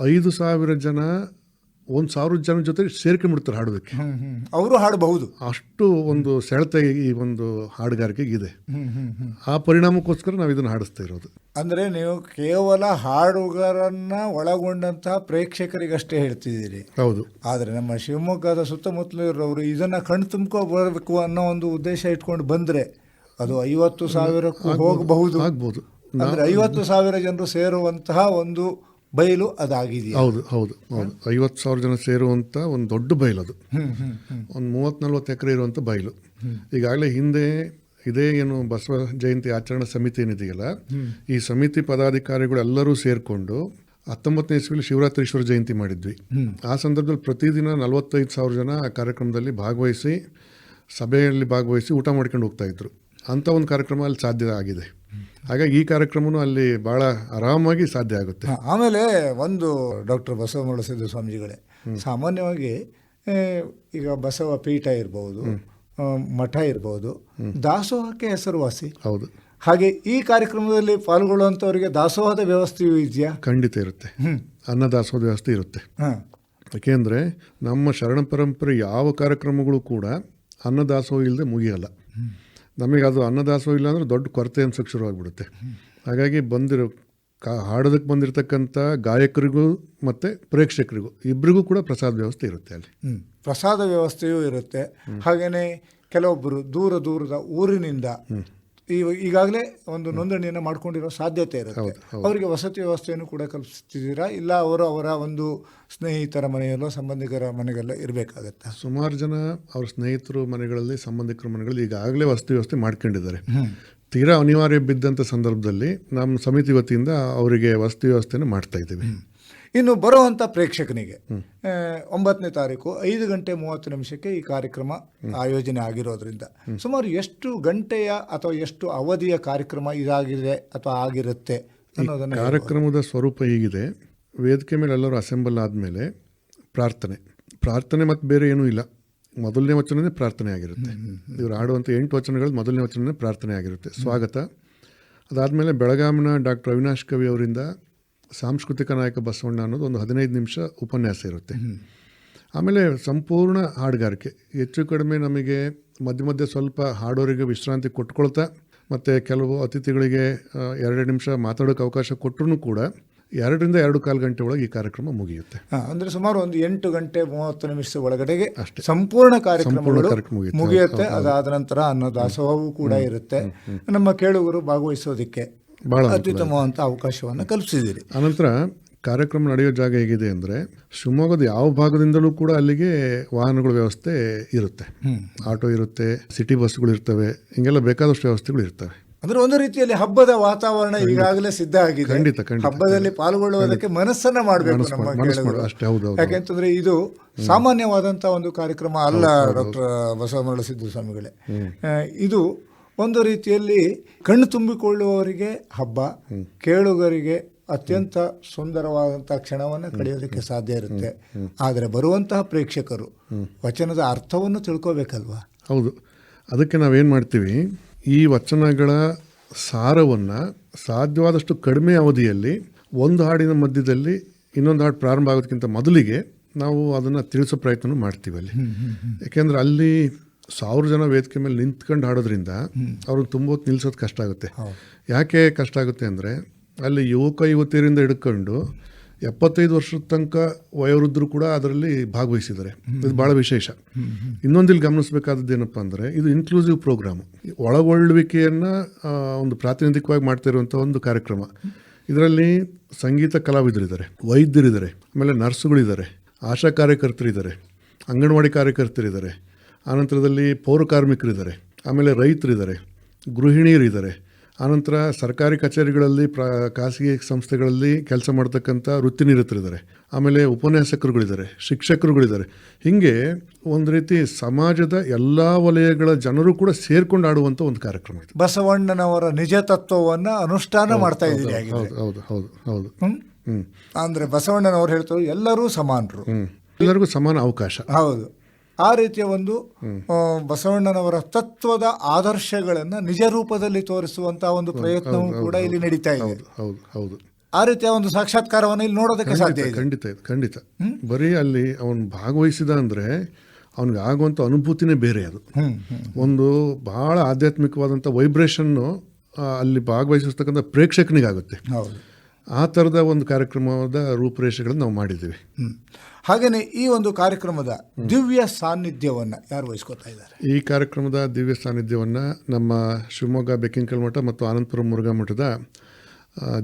ಐದು ಸಾವಿರ ಜನ ಒಂದು ಸಾವಿರ ಜನ ಜೊತೆ ಸೇರ್ಕೊಂಡ್ಬಿಡ್ತಾರೆ ಹಾಡೋದಕ್ಕೆ. ಅವರು ಹಾಡಬಹುದು. ಅಷ್ಟು ಒಂದು ಸೆಳೆತ ಈ ಒಂದು ಹಾಡುಗಾರಿಕೆಗೆ ಇದೆ. ಆ ಪರಿಣಾಮಕ್ಕೋಸ್ಕರ ನಾವು ಇದನ್ನು ಹಾಡಿಸ್ತಾ ಇರೋದು. ಅಂದ್ರೆ ನೀವು ಕೇವಲ ಹಾಡುಗಾರನ್ನ ಒಳಗೊಂಡಂತಹ ಪ್ರೇಕ್ಷಕರಿಗಷ್ಟೇ ಹೇಳ್ತಿದ್ದೀರಿ. ಹೌದು. ಆದರೆ ನಮ್ಮ ಶಿವಮೊಗ್ಗದ ಸುತ್ತಮುತ್ತಲು ಇರೋರು ಇದನ್ನ ಕಣ್ ತುಂಬ್ಕೊ ಬರಬೇಕು ಅನ್ನೋ ಒಂದು ಉದ್ದೇಶ ಇಟ್ಕೊಂಡು ಬಂದ್ರೆ ಅದು ಐವತ್ತು ಸಾವಿರಕ್ಕೂ ಹೋಗಬಹುದು. ಆಗ್ಬೋದು. ಅಂದ್ರೆ ಐವತ್ತು ಸಾವಿರ ಜನರು ಸೇರುವಂತಹ ಒಂದು ಬಯಲು ಅದಾಗಿದೆ ಹೌದು ಹೌದು ಹೌದು. ಐವತ್ತು ಸಾವಿರ ಜನ ಸೇರುವಂಥ ಒಂದು ದೊಡ್ಡ ಬಯಲು ಅದು. ಒಂದು ಮೂವತ್ತು ನಲ್ವತ್ತು ಎಕರೆ ಇರುವಂಥ ಬಯಲು. ಈಗಾಗಲೇ ಹಿಂದೆ ಇದೇ ಏನು ಬಸವ ಜಯಂತಿ ಆಚರಣಾ ಸಮಿತಿ ಏನಿದೆಯಲ್ಲ ಈ ಸಮಿತಿ ಪದಾಧಿಕಾರಿಗಳು ಎಲ್ಲರೂ ಸೇರಿಕೊಂಡು ಹತ್ತೊಂಬತ್ತನೇ ಇಸ್ವಿಲಿ ಶಿವರಾತ್ರೀಶ್ವರ ಜಯಂತಿ ಮಾಡಿದ್ವಿ. ಆ ಸಂದರ್ಭದಲ್ಲಿ ಪ್ರತಿದಿನ ನಲವತ್ತೈದು ಸಾವಿರ ಜನ ಆ ಕಾರ್ಯಕ್ರಮದಲ್ಲಿ ಭಾಗವಹಿಸಿ ಸಭೆಯಲ್ಲಿ ಭಾಗವಹಿಸಿ ಊಟ ಮಾಡ್ಕೊಂಡು ಹೋಗ್ತಾ ಇದ್ರು. ಅಂಥ ಒಂದು ಕಾರ್ಯಕ್ರಮ ಅಲ್ಲಿ ಸಾಧ್ಯ ಆಗಿದೆ. ಹಾಗಾಗಿ ಈ ಕಾರ್ಯಕ್ರಮನೂ ಅಲ್ಲಿ ಭಾಳ ಆರಾಮಾಗಿ ಸಾಧ್ಯ ಆಗುತ್ತೆ. ಆಮೇಲೆ ಒಂದು ಡಾಕ್ಟರ್ ಬಸವಮೂಲ ಸಿದ್ದು ಸ್ವಾಮೀಜಿಗಳೇ ಸಾಮಾನ್ಯವಾಗಿ ಈಗ ಬಸವ ಪೀಠ ಇರ್ಬೋದು ಮಠ ಇರ್ಬೋದು ದಾಸೋಹಕ್ಕೆ ಹೆಸರುವಾಸಿ. ಹೌದು. ಹಾಗೆ ಈ ಕಾರ್ಯಕ್ರಮದಲ್ಲಿ ಪಾಲ್ಗೊಳ್ಳುವಂಥವರಿಗೆ ದಾಸೋಹದ ವ್ಯವಸ್ಥೆಯೂ ಇದೆಯಾ? ಖಂಡಿತ ಇರುತ್ತೆ. ಅನ್ನದಾಸೋಹದ ವ್ಯವಸ್ಥೆ ಇರುತ್ತೆ. ಹಾಂ. ಯಾಕೆಂದರೆ ನಮ್ಮ ಶರಣ ಪರಂಪರೆ ಯಾವ ಕಾರ್ಯಕ್ರಮಗಳು ಕೂಡ ಅನ್ನದಾಸೋಹ ಇಲ್ಲದೆ ಮುಗಿಯಲ್ಲ. ನಮಗೆ ಅದು ಅನ್ನದಾಸೋಹ ಇಲ್ಲ ಅಂದರೆ ದೊಡ್ಡ ಕೊರತೆ ಅನ್ಸೋಕ್ಕೆ ಶುರುವಾಗ್ಬಿಡುತ್ತೆ ಹಾಗಾಗಿ ಬಂದಿರೋ ಕಾ ಹಾಡೋದಕ್ಕೆ ಬಂದಿರತಕ್ಕಂಥ ಗಾಯಕರಿಗೂ ಮತ್ತು ಪ್ರೇಕ್ಷಕರಿಗೂ ಇಬ್ಬರಿಗೂ ಕೂಡ ಪ್ರಸಾದ ವ್ಯವಸ್ಥೆ ಇರುತ್ತೆ ಅಲ್ಲಿ. ಪ್ರಸಾದ ವ್ಯವಸ್ಥೆಯೂ ಇರುತ್ತೆ. ಹಾಗೆಯೇ ಕೆಲವೊಬ್ಬರು ದೂರ ದೂರದ ಊರಿನಿಂದ ಈಗಾಗಲೇ ಒಂದು ನೋಂದಣಿಯನ್ನು ಮಾಡ್ಕೊಂಡಿರೋ ಸಾಧ್ಯತೆ ಇರುತ್ತೆ. ಅವರಿಗೆ ವಸತಿ ವ್ಯವಸ್ಥೆಯನ್ನು ಕೂಡ ಕಲ್ಪಿಸ್ತಿದ್ದೀರಾ ಇಲ್ಲ ಅವರು ಅವರ ಒಂದು ಸ್ನೇಹಿತರ ಮನೆಯಲ್ಲೋ ಸಂಬಂಧಿಕರ ಮನೆಗೆಲ್ಲ ಇರಬೇಕಾಗತ್ತೆ? ಸುಮಾರು ಜನ ಅವ್ರ ಸ್ನೇಹಿತರು ಮನೆಗಳಲ್ಲಿ ಸಂಬಂಧಿಕರ ಮನೆಗಳಲ್ಲಿ ಈಗಾಗಲೇ ವಸತಿ ವ್ಯವಸ್ಥೆ ಮಾಡ್ಕೊಂಡಿದ್ದಾರೆ. ತೀರಾ ಅನಿವಾರ್ಯ ಬಿದ್ದಂಥ ಸಂದರ್ಭದಲ್ಲಿ ನಮ್ಮ ಸಮಿತಿ ವತಿಯಿಂದ ಅವರಿಗೆ ವಸತಿ ವ್ಯವಸ್ಥೆಯನ್ನು ಮಾಡ್ತಾ ಇದ್ದೀವಿ. ಇನ್ನು ಬರುವಂಥ ಪ್ರೇಕ್ಷಕನಿಗೆ ಒಂಬತ್ತನೇ ತಾರೀಕು ಐದು ಗಂಟೆ ಮೂವತ್ತು ನಿಮಿಷಕ್ಕೆ ಈ ಕಾರ್ಯಕ್ರಮ ಆಯೋಜನೆ ಆಗಿರೋದ್ರಿಂದ ಸುಮಾರು ಎಷ್ಟು ಗಂಟೆಯ ಅಥವಾ ಎಷ್ಟು ಅವಧಿಯ ಕಾರ್ಯಕ್ರಮ ಇದಾಗಿದೆ ಅಥವಾ ಆಗಿರುತ್ತೆ ಅನ್ನೋದನ್ನ ಕಾರ್ಯಕ್ರಮದ ಸ್ವರೂಪ ಹೀಗಿದೆ. ವೇದಿಕೆ ಮೇಲೆ ಎಲ್ಲರೂ ಅಸೆಂಬಲ್ ಆದಮೇಲೆ ಪ್ರಾರ್ಥನೆ. ಪ್ರಾರ್ಥನೆ ಮತ್ತು ಬೇರೆ ಏನೂ ಇಲ್ಲ. ಮೊದಲನೇ ವಚನನೇ ಪ್ರಾರ್ಥನೆ ಆಗಿರುತ್ತೆ. ಇವರು ಆಡುವಂಥ ಎಂಟು ವಚನಗಳು ಮೊದಲನೇ ವಚನನೇ ಪ್ರಾರ್ಥನೆ ಆಗಿರುತ್ತೆ. ಸ್ವಾಗತ. ಅದಾದಮೇಲೆ ಬೆಳಗಾಮಿನ ಡಾಕ್ಟರ್ ಅವಿನಾಶ್ ಕವಿ ಅವರಿಂದ ಸಾಂಸ್ಕೃತಿಕ ನಾಯಕ ಬಸವಣ್ಣ ಅನ್ನೋದು ಒಂದು ಹದಿನೈದು ನಿಮಿಷ ಉಪನ್ಯಾಸ ಇರುತ್ತೆ. ಆಮೇಲೆ ಸಂಪೂರ್ಣ ಹಾಡುಗಾರಿಕೆ ಹೆಚ್ಚು ಕಡಿಮೆ ನಮಗೆ ಮಧ್ಯ ಮಧ್ಯೆ ಸ್ವಲ್ಪ ಹಾಡೋರಿಗೆ ವಿಶ್ರಾಂತಿ ಕೊಟ್ಕೊಳ್ತಾ ಮತ್ತು ಕೆಲವು ಅತಿಥಿಗಳಿಗೆ ಎರಡು ನಿಮಿಷ ಮಾತಾಡೋಕ್ಕೆ ಅವಕಾಶ ಕೊಟ್ಟರು ಕೂಡ ಎರಡರಿಂದ ಎರಡು ಕಾಲು ಗಂಟೆ ಒಳಗೆ ಈ ಕಾರ್ಯಕ್ರಮ ಮುಗಿಯುತ್ತೆ. ಅಂದರೆ ಸುಮಾರು ಒಂದು ಎಂಟು ಗಂಟೆ ಮೂವತ್ತು ನಿಮಿಷ ಒಳಗಡೆಗೆ ಅಷ್ಟೇ. ಸಂಪೂರ್ಣ ಕಾರ್ಯಕ್ರಮಗಳು ಕಾರ್ಯಕ್ರಮ ಮುಗಿಯುತ್ತೆ. ಮುಗಿಯುತ್ತೆ. ಅದಾದ ನಂತರ ಅನ್ನದಾಸೋಹವೂ ಕೂಡ ಇರುತ್ತೆ. ನಮ್ಮ ಕೇಳುಗರು ಭಾಗವಹಿಸೋದಿಕ್ಕೆ ಭಾಳ ಅತ್ಯುತ್ತಮವಾದಂಥ ಅವಕಾಶವನ್ನು ಕಲ್ಪಿಸಿದ್ದೀರಿ. ಆನಂತರ ಕಾರ್ಯಕ್ರಮ ನಡೆಯೋ ಜಾಗ ಹೇಗಿದೆ ಅಂದರೆ ಶಿವಮೊಗ್ಗದ ಯಾವ ಭಾಗದಿಂದಲೂ ಕೂಡ ಅಲ್ಲಿಗೆ ವಾಹನಗಳ ವ್ಯವಸ್ಥೆ ಇರುತ್ತೆ. ಆಟೋ ಇರುತ್ತೆ ಸಿಟಿ ಬಸ್ಗಳು ಇರ್ತವೆ ಹಿಂಗೆಲ್ಲ ಬೇಕಾದಷ್ಟು ವ್ಯವಸ್ಥೆಗಳು ಇರ್ತವೆ. ಅಂದ್ರೆ ಒಂದು ರೀತಿಯಲ್ಲಿ ಹಬ್ಬದ ವಾತಾವರಣ ಈಗಾಗಲೇ ಸಿದ್ಧ ಆಗಿದೆ. ಖಂಡಿತ, ಖಂಡಿತ. ಹಬ್ಬದಲ್ಲಿ ಪಾಲ್ಗೊಳ್ಳುವುದಕ್ಕೆ ಮನಸ್ಸನ್ನ ಮಾಡಬೇಕು ನಮ್ಮ ಹೌದು, ಹೌದು. ಯಾಕೆಂತಂದ್ರೆ ಇದು ಸಾಮಾನ್ಯವಾದಂತಹ ಒಂದು ಕಾರ್ಯಕ್ರಮ ಅಲ್ಲ ಡಾಕ್ಟರ್ ಬಸವಮರಳ ಸಿದ್ದು ಸ್ವಾಮಿಗಳೇ. ಇದು ಒಂದು ರೀತಿಯಲ್ಲಿ ಕಣ್ಣು ತುಂಬಿಕೊಳ್ಳುವವರಿಗೆ ಹಬ್ಬ ಕೇಳುಗರಿಗೆ ಅತ್ಯಂತ ಸುಂದರವಾದಂಥ ಕ್ಷಣವನ್ನು ಕಳೆಯೋದಕ್ಕೆ ಸಾಧ್ಯ ಇರುತ್ತೆ. ಆದರೆ ಬರುವಂತಹ ಪ್ರೇಕ್ಷಕರು ವಚನದ ಅರ್ಥವನ್ನು ತಿಳ್ಕೋಬೇಕಲ್ವಾ? ಹೌದು. ಅದಕ್ಕೆ ನಾವೇನು ಮಾಡ್ತೀವಿ ಈ ವಚನಗಳ ಸಾರವನ್ನು ಸಾಧ್ಯವಾದಷ್ಟು ಕಡಿಮೆ ಅವಧಿಯಲ್ಲಿ ಒಂದು ಹಾಡಿನ ಮಧ್ಯದಲ್ಲಿ ಇನ್ನೊಂದು ಹಾಡು ಪ್ರಾರಂಭ ಆಗೋದಕ್ಕಿಂತ ಮೊದಲಿಗೆ ನಾವು ಅದನ್ನು ತಿಳಿಸೋ ಪ್ರಯತ್ನ ಮಾಡ್ತೀವಿ ಅಲ್ಲಿ. ಯಾಕೆಂದ್ರೆ ಅಲ್ಲಿ ಸಾವಿರ ಜನ ವೇದಿಕೆ ಮೇಲೆ ನಿಂತ್ಕೊಂಡು ಹಾಡೋದ್ರಿಂದ ಅವ್ರನ್ನ ತುಂಬ ಹೊತ್ತು ನಿಲ್ಸೋದು ಕಷ್ಟ ಆಗುತ್ತೆ. ಯಾಕೆ ಕಷ್ಟ ಆಗುತ್ತೆ ಅಂದರೆ ಅಲ್ಲಿ ಯುವಕ ಯುವತಿಯರಿಂದ ಹಿಡ್ಕೊಂಡು ಎಪ್ಪತ್ತೈದು ವರ್ಷದ ತನಕ ವಯೋವೃದ್ಧರು ಕೂಡ ಅದರಲ್ಲಿ ಭಾಗವಹಿಸಿದ್ದಾರೆ. ಇದು ಭಾಳ ವಿಶೇಷ. ಇನ್ನೊಂದಿಲ್ಲಿ ಗಮನಿಸಬೇಕಾದದ್ದು ಏನಪ್ಪ ಅಂದರೆ ಇದು ಇನ್ಕ್ಲೂಸಿವ್ ಪ್ರೋಗ್ರಾಮ್ ಒಳಗೊಳ್ಳುವಿಕೆಯನ್ನು ಒಂದು ಪ್ರಾತಿನಿಧಿಕವಾಗಿ ಮಾಡ್ತಾ ಇರುವಂಥ ಒಂದು ಕಾರ್ಯಕ್ರಮ. ಇದರಲ್ಲಿ ಸಂಗೀತ ಕಲಾವಿದರಿದ್ದಾರೆ, ವೈದ್ಯರಿದ್ದಾರೆ, ಆಮೇಲೆ ನರ್ಸ್ಗಳಿದ್ದಾರೆ, ಆಶಾ ಕಾರ್ಯಕರ್ತರಿದ್ದಾರೆ, ಅಂಗನವಾಡಿ ಕಾರ್ಯಕರ್ತರಿದ್ದಾರೆ ಆನಂತರದಲ್ಲಿ ಪೌರ ಕಾರ್ಮಿಕರಿದ್ದಾರೆ ಆಮೇಲೆ ರೈತರಿದ್ದಾರೆ ಗೃಹಿಣಿಯರಿದ್ದಾರೆ. ಆನಂತರ ಸರ್ಕಾರಿ ಕಚೇರಿಗಳಲ್ಲಿ ಪ್ರ ಖಾಸಗಿ ಸಂಸ್ಥೆಗಳಲ್ಲಿ ಕೆಲಸ ಮಾಡ್ತಕ್ಕಂಥ ವೃತ್ತಿನಿರತರಿದ್ದಾರೆ. ಆಮೇಲೆ ಉಪನ್ಯಾಸಕರುಗಳಿದ್ದಾರೆ ಶಿಕ್ಷಕರುಗಳಿದ್ದಾರೆ. ಹೀಗೆ ಒಂದು ರೀತಿ ಸಮಾಜದ ಎಲ್ಲ ವಲಯಗಳ ಜನರು ಕೂಡ ಸೇರ್ಕೊಂಡು ಆಡುವಂಥ ಒಂದು ಕಾರ್ಯಕ್ರಮ ಇದೆ. ಬಸವಣ್ಣನವರ ನಿಜ ತತ್ವವನ್ನು ಅನುಷ್ಠಾನ ಮಾಡ್ತಾ ಇದ್ದೀರಿ ಹೌದು ಹೌದು ಹೌದು ಹೌದು. ಅಂದರೆ ಬಸವಣ್ಣನವರು ಹೇಳ್ತಾರೆ ಎಲ್ಲರೂ ಸಮಾನರು. ಎಲ್ಲರಿಗೂ ಸಮಾನ ಅವಕಾಶ. ಹೌದು. ಆ ರೀತಿಯ ಒಂದು ಬಸವಣ್ಣನವರ ತತ್ವದ ಆದರ್ಶಗಳನ್ನು ನಿಜ ರೂಪದಲ್ಲಿ ತೋರಿಸುವಂತಹ ಒಂದು ಪ್ರಯತ್ನವೂ ಕೂಡ ಇಲ್ಲಿ ನಡೀತಾ ಇದೆ. ಹೌದು ಹೌದು ಆ ರೀತಿಯ ಒಂದು ಸಾಕ್ಷಾತ್ಕಾರವನ್ನು ಇಲ್ಲಿ ನೋಡೋದಕ್ಕೆ ಸಾಧ್ಯ ಖಂಡಿತ ಇದೆ ಖಂಡಿತ ಬರೀ ಅಲ್ಲಿ ಅವನು ಭಾಗವಹಿಸಿದ ಅಂದರೆ ಅವನಿಗೆ ಆಗುವಂಥ ಅನುಭೂತಿನೇ ಬೇರೆ ಅದು. ಒಂದು ಬಹಳ ಆಧ್ಯಾತ್ಮಿಕವಾದಂಥ ವೈಬ್ರೇಷನ್ನು ಅಲ್ಲಿ ಭಾಗವಹಿಸಿರ್ತಕ್ಕಂಥ ಪ್ರೇಕ್ಷಕನಿಗಾಗುತ್ತೆ. ಹೌದು. ಆ ಥರದ ಒಂದು ಕಾರ್ಯಕ್ರಮದ ರೂಪುರೇಷೆಗಳನ್ನು ನಾವು ಮಾಡಿದ್ದೀವಿ. ಹಾಗೆಯೇ ಹಾಗೇನೆ ಈ ಒಂದು ಕಾರ್ಯಕ್ರಮದ ದಿವ್ಯ ಸಾನ್ನಿಧ್ಯವನ್ನು ಯಾರು ವಹಿಸ್ಕೊತಾ ಇದ್ದಾರೆ? ಈ ಕಾರ್ಯಕ್ರಮದ ದಿವ್ಯ ಸಾನ್ನಿಧ್ಯವನ್ನು ನಮ್ಮ ಶಿವಮೊಗ್ಗ ಬೆಕ್ಕಿಂಕಲ್ ಮಠ ಮತ್ತು ಆನಂದಪುರ ಮುರುಘಾ ಮಠದ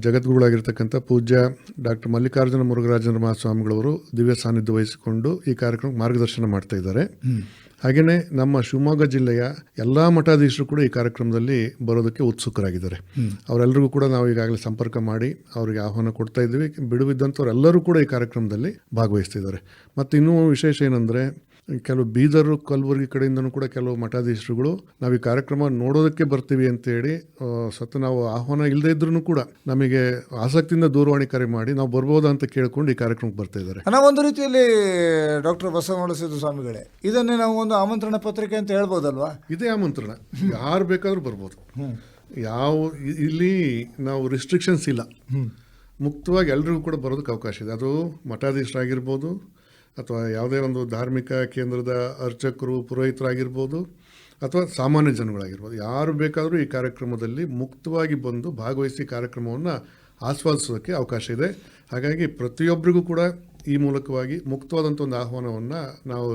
ಜಗದ್ಗುರುಗಳಾಗಿರ್ತಕ್ಕಂಥ ಪೂಜ್ಯ ಡಾಕ್ಟರ್ ಮಲ್ಲಿಕಾರ್ಜುನ ಮುರುಘರಾಜೇಂದ್ರ ಮಹಾಸ್ವಾಮಿಗಳವರು ದಿವ್ಯ ಸಾನ್ನಿಧ್ಯ ವಹಿಸಿಕೊಂಡು ಈ ಕಾರ್ಯಕ್ರಮಕ್ಕೆ ಮಾರ್ಗದರ್ಶನ ಮಾಡ್ತಾ ಇದ್ದಾರೆ. ಹಾಗೆಯೇ ನಮ್ಮ ಶಿವಮೊಗ್ಗ ಜಿಲ್ಲೆಯ ಎಲ್ಲ ಮಠಾಧೀಶರು ಕೂಡ ಈ ಕಾರ್ಯಕ್ರಮದಲ್ಲಿ ಬರೋದಕ್ಕೆ ಉತ್ಸುಕರಾಗಿದ್ದಾರೆ. ಅವರೆಲ್ಲರಿಗೂ ಕೂಡ ನಾವು ಈಗಾಗಲೇ ಸಂಪರ್ಕ ಮಾಡಿ ಅವರಿಗೆ ಆಹ್ವಾನ ಕೊಡ್ತಾ ಇದ್ದೀವಿ. ಬಿಡುವಿದ್ದಂಥವರೆಲ್ಲರೂ ಕೂಡ ಈ ಕಾರ್ಯಕ್ರಮದಲ್ಲಿ ಭಾಗವಹಿಸ್ತಿದ್ದಾರೆ. ಮತ್ತು ಇನ್ನೂ ವಿಶೇಷ ಏನಂದರೆ ಕೆಲವು ಬೀದರು ಕಲಬುರಗಿ ಕಡೆಯಿಂದನೂ ಕೂಡ ಕೆಲವು ಮಠಾಧೀಶರುಗಳು ನಾವು ಈ ಕಾರ್ಯಕ್ರಮ ನೋಡೋದಕ್ಕೆ ಬರ್ತೀವಿ ಅಂತೇಳಿ ಹೇಳಿ ಸತ್ತು ನಾವು ಆಹ್ವಾನ ಇಲ್ಲದೇ ಇದ್ರೂ ಕೂಡ ನಮಗೆ ಆಸಕ್ತಿಯಿಂದ ದೂರವಾಣಿ ಕರೆ ಮಾಡಿ ನಾವು ಬರ್ಬೋದಾ ಅಂತ ಕೇಳ್ಕೊಂಡು ಈ ಕಾರ್ಯಕ್ರಮಕ್ಕೆ ಬರ್ತಾ ಇದ್ದಾರೆ. ನಾವು ಒಂದು ರೀತಿಯಲ್ಲಿ ಡಾಕ್ಟರ್ ಬಸವನಗೌಡ ಸ್ವಾಮಿಗಳೇ ಇದನ್ನೇ ನಾವು ಒಂದು ಆಮಂತ್ರಣ ಪತ್ರಿಕೆ ಅಂತ ಹೇಳ್ಬೋದಲ್ವಾ? ಇದೇ ಆಮಂತ್ರಣ ಯಾರು ಬೇಕಾದರೂ ಬರ್ಬೋದು. ಯಾವ ಇಲ್ಲಿ ನಾವು ರಿಸ್ಟ್ರಿಕ್ಷನ್ಸ್ ಇಲ್ಲ. ಮುಕ್ತವಾಗಿ ಎಲ್ರಿಗೂ ಕೂಡ ಬರೋದಕ್ಕೆ ಅವಕಾಶ ಇದೆ. ಅದು ಮಠಾಧೀಶರಾಗಿರ್ಬೋದು ಅಥವಾ ಯಾವುದೇ ಒಂದು ಧಾರ್ಮಿಕ ಕೇಂದ್ರದ ಅರ್ಚಕರು, ಪುರೋಹಿತರಾಗಿರ್ಬೋದು ಅಥವಾ ಸಾಮಾನ್ಯ ಜನಗಳಾಗಿರ್ಬೋದು, ಯಾರು ಬೇಕಾದರೂ ಈ ಕಾರ್ಯಕ್ರಮದಲ್ಲಿ ಮುಕ್ತವಾಗಿ ಬಂದು ಭಾಗವಹಿಸಿ ಕಾರ್ಯಕ್ರಮವನ್ನು ಆಸ್ವಾದಿಸೋದಕ್ಕೆ ಅವಕಾಶ ಇದೆ. ಹಾಗಾಗಿ ಪ್ರತಿಯೊಬ್ಬರಿಗೂ ಕೂಡ ಈ ಮೂಲಕವಾಗಿ ಮುಕ್ತವಾದಂಥ ಒಂದು ಆಹ್ವಾನವನ್ನು ನಾವು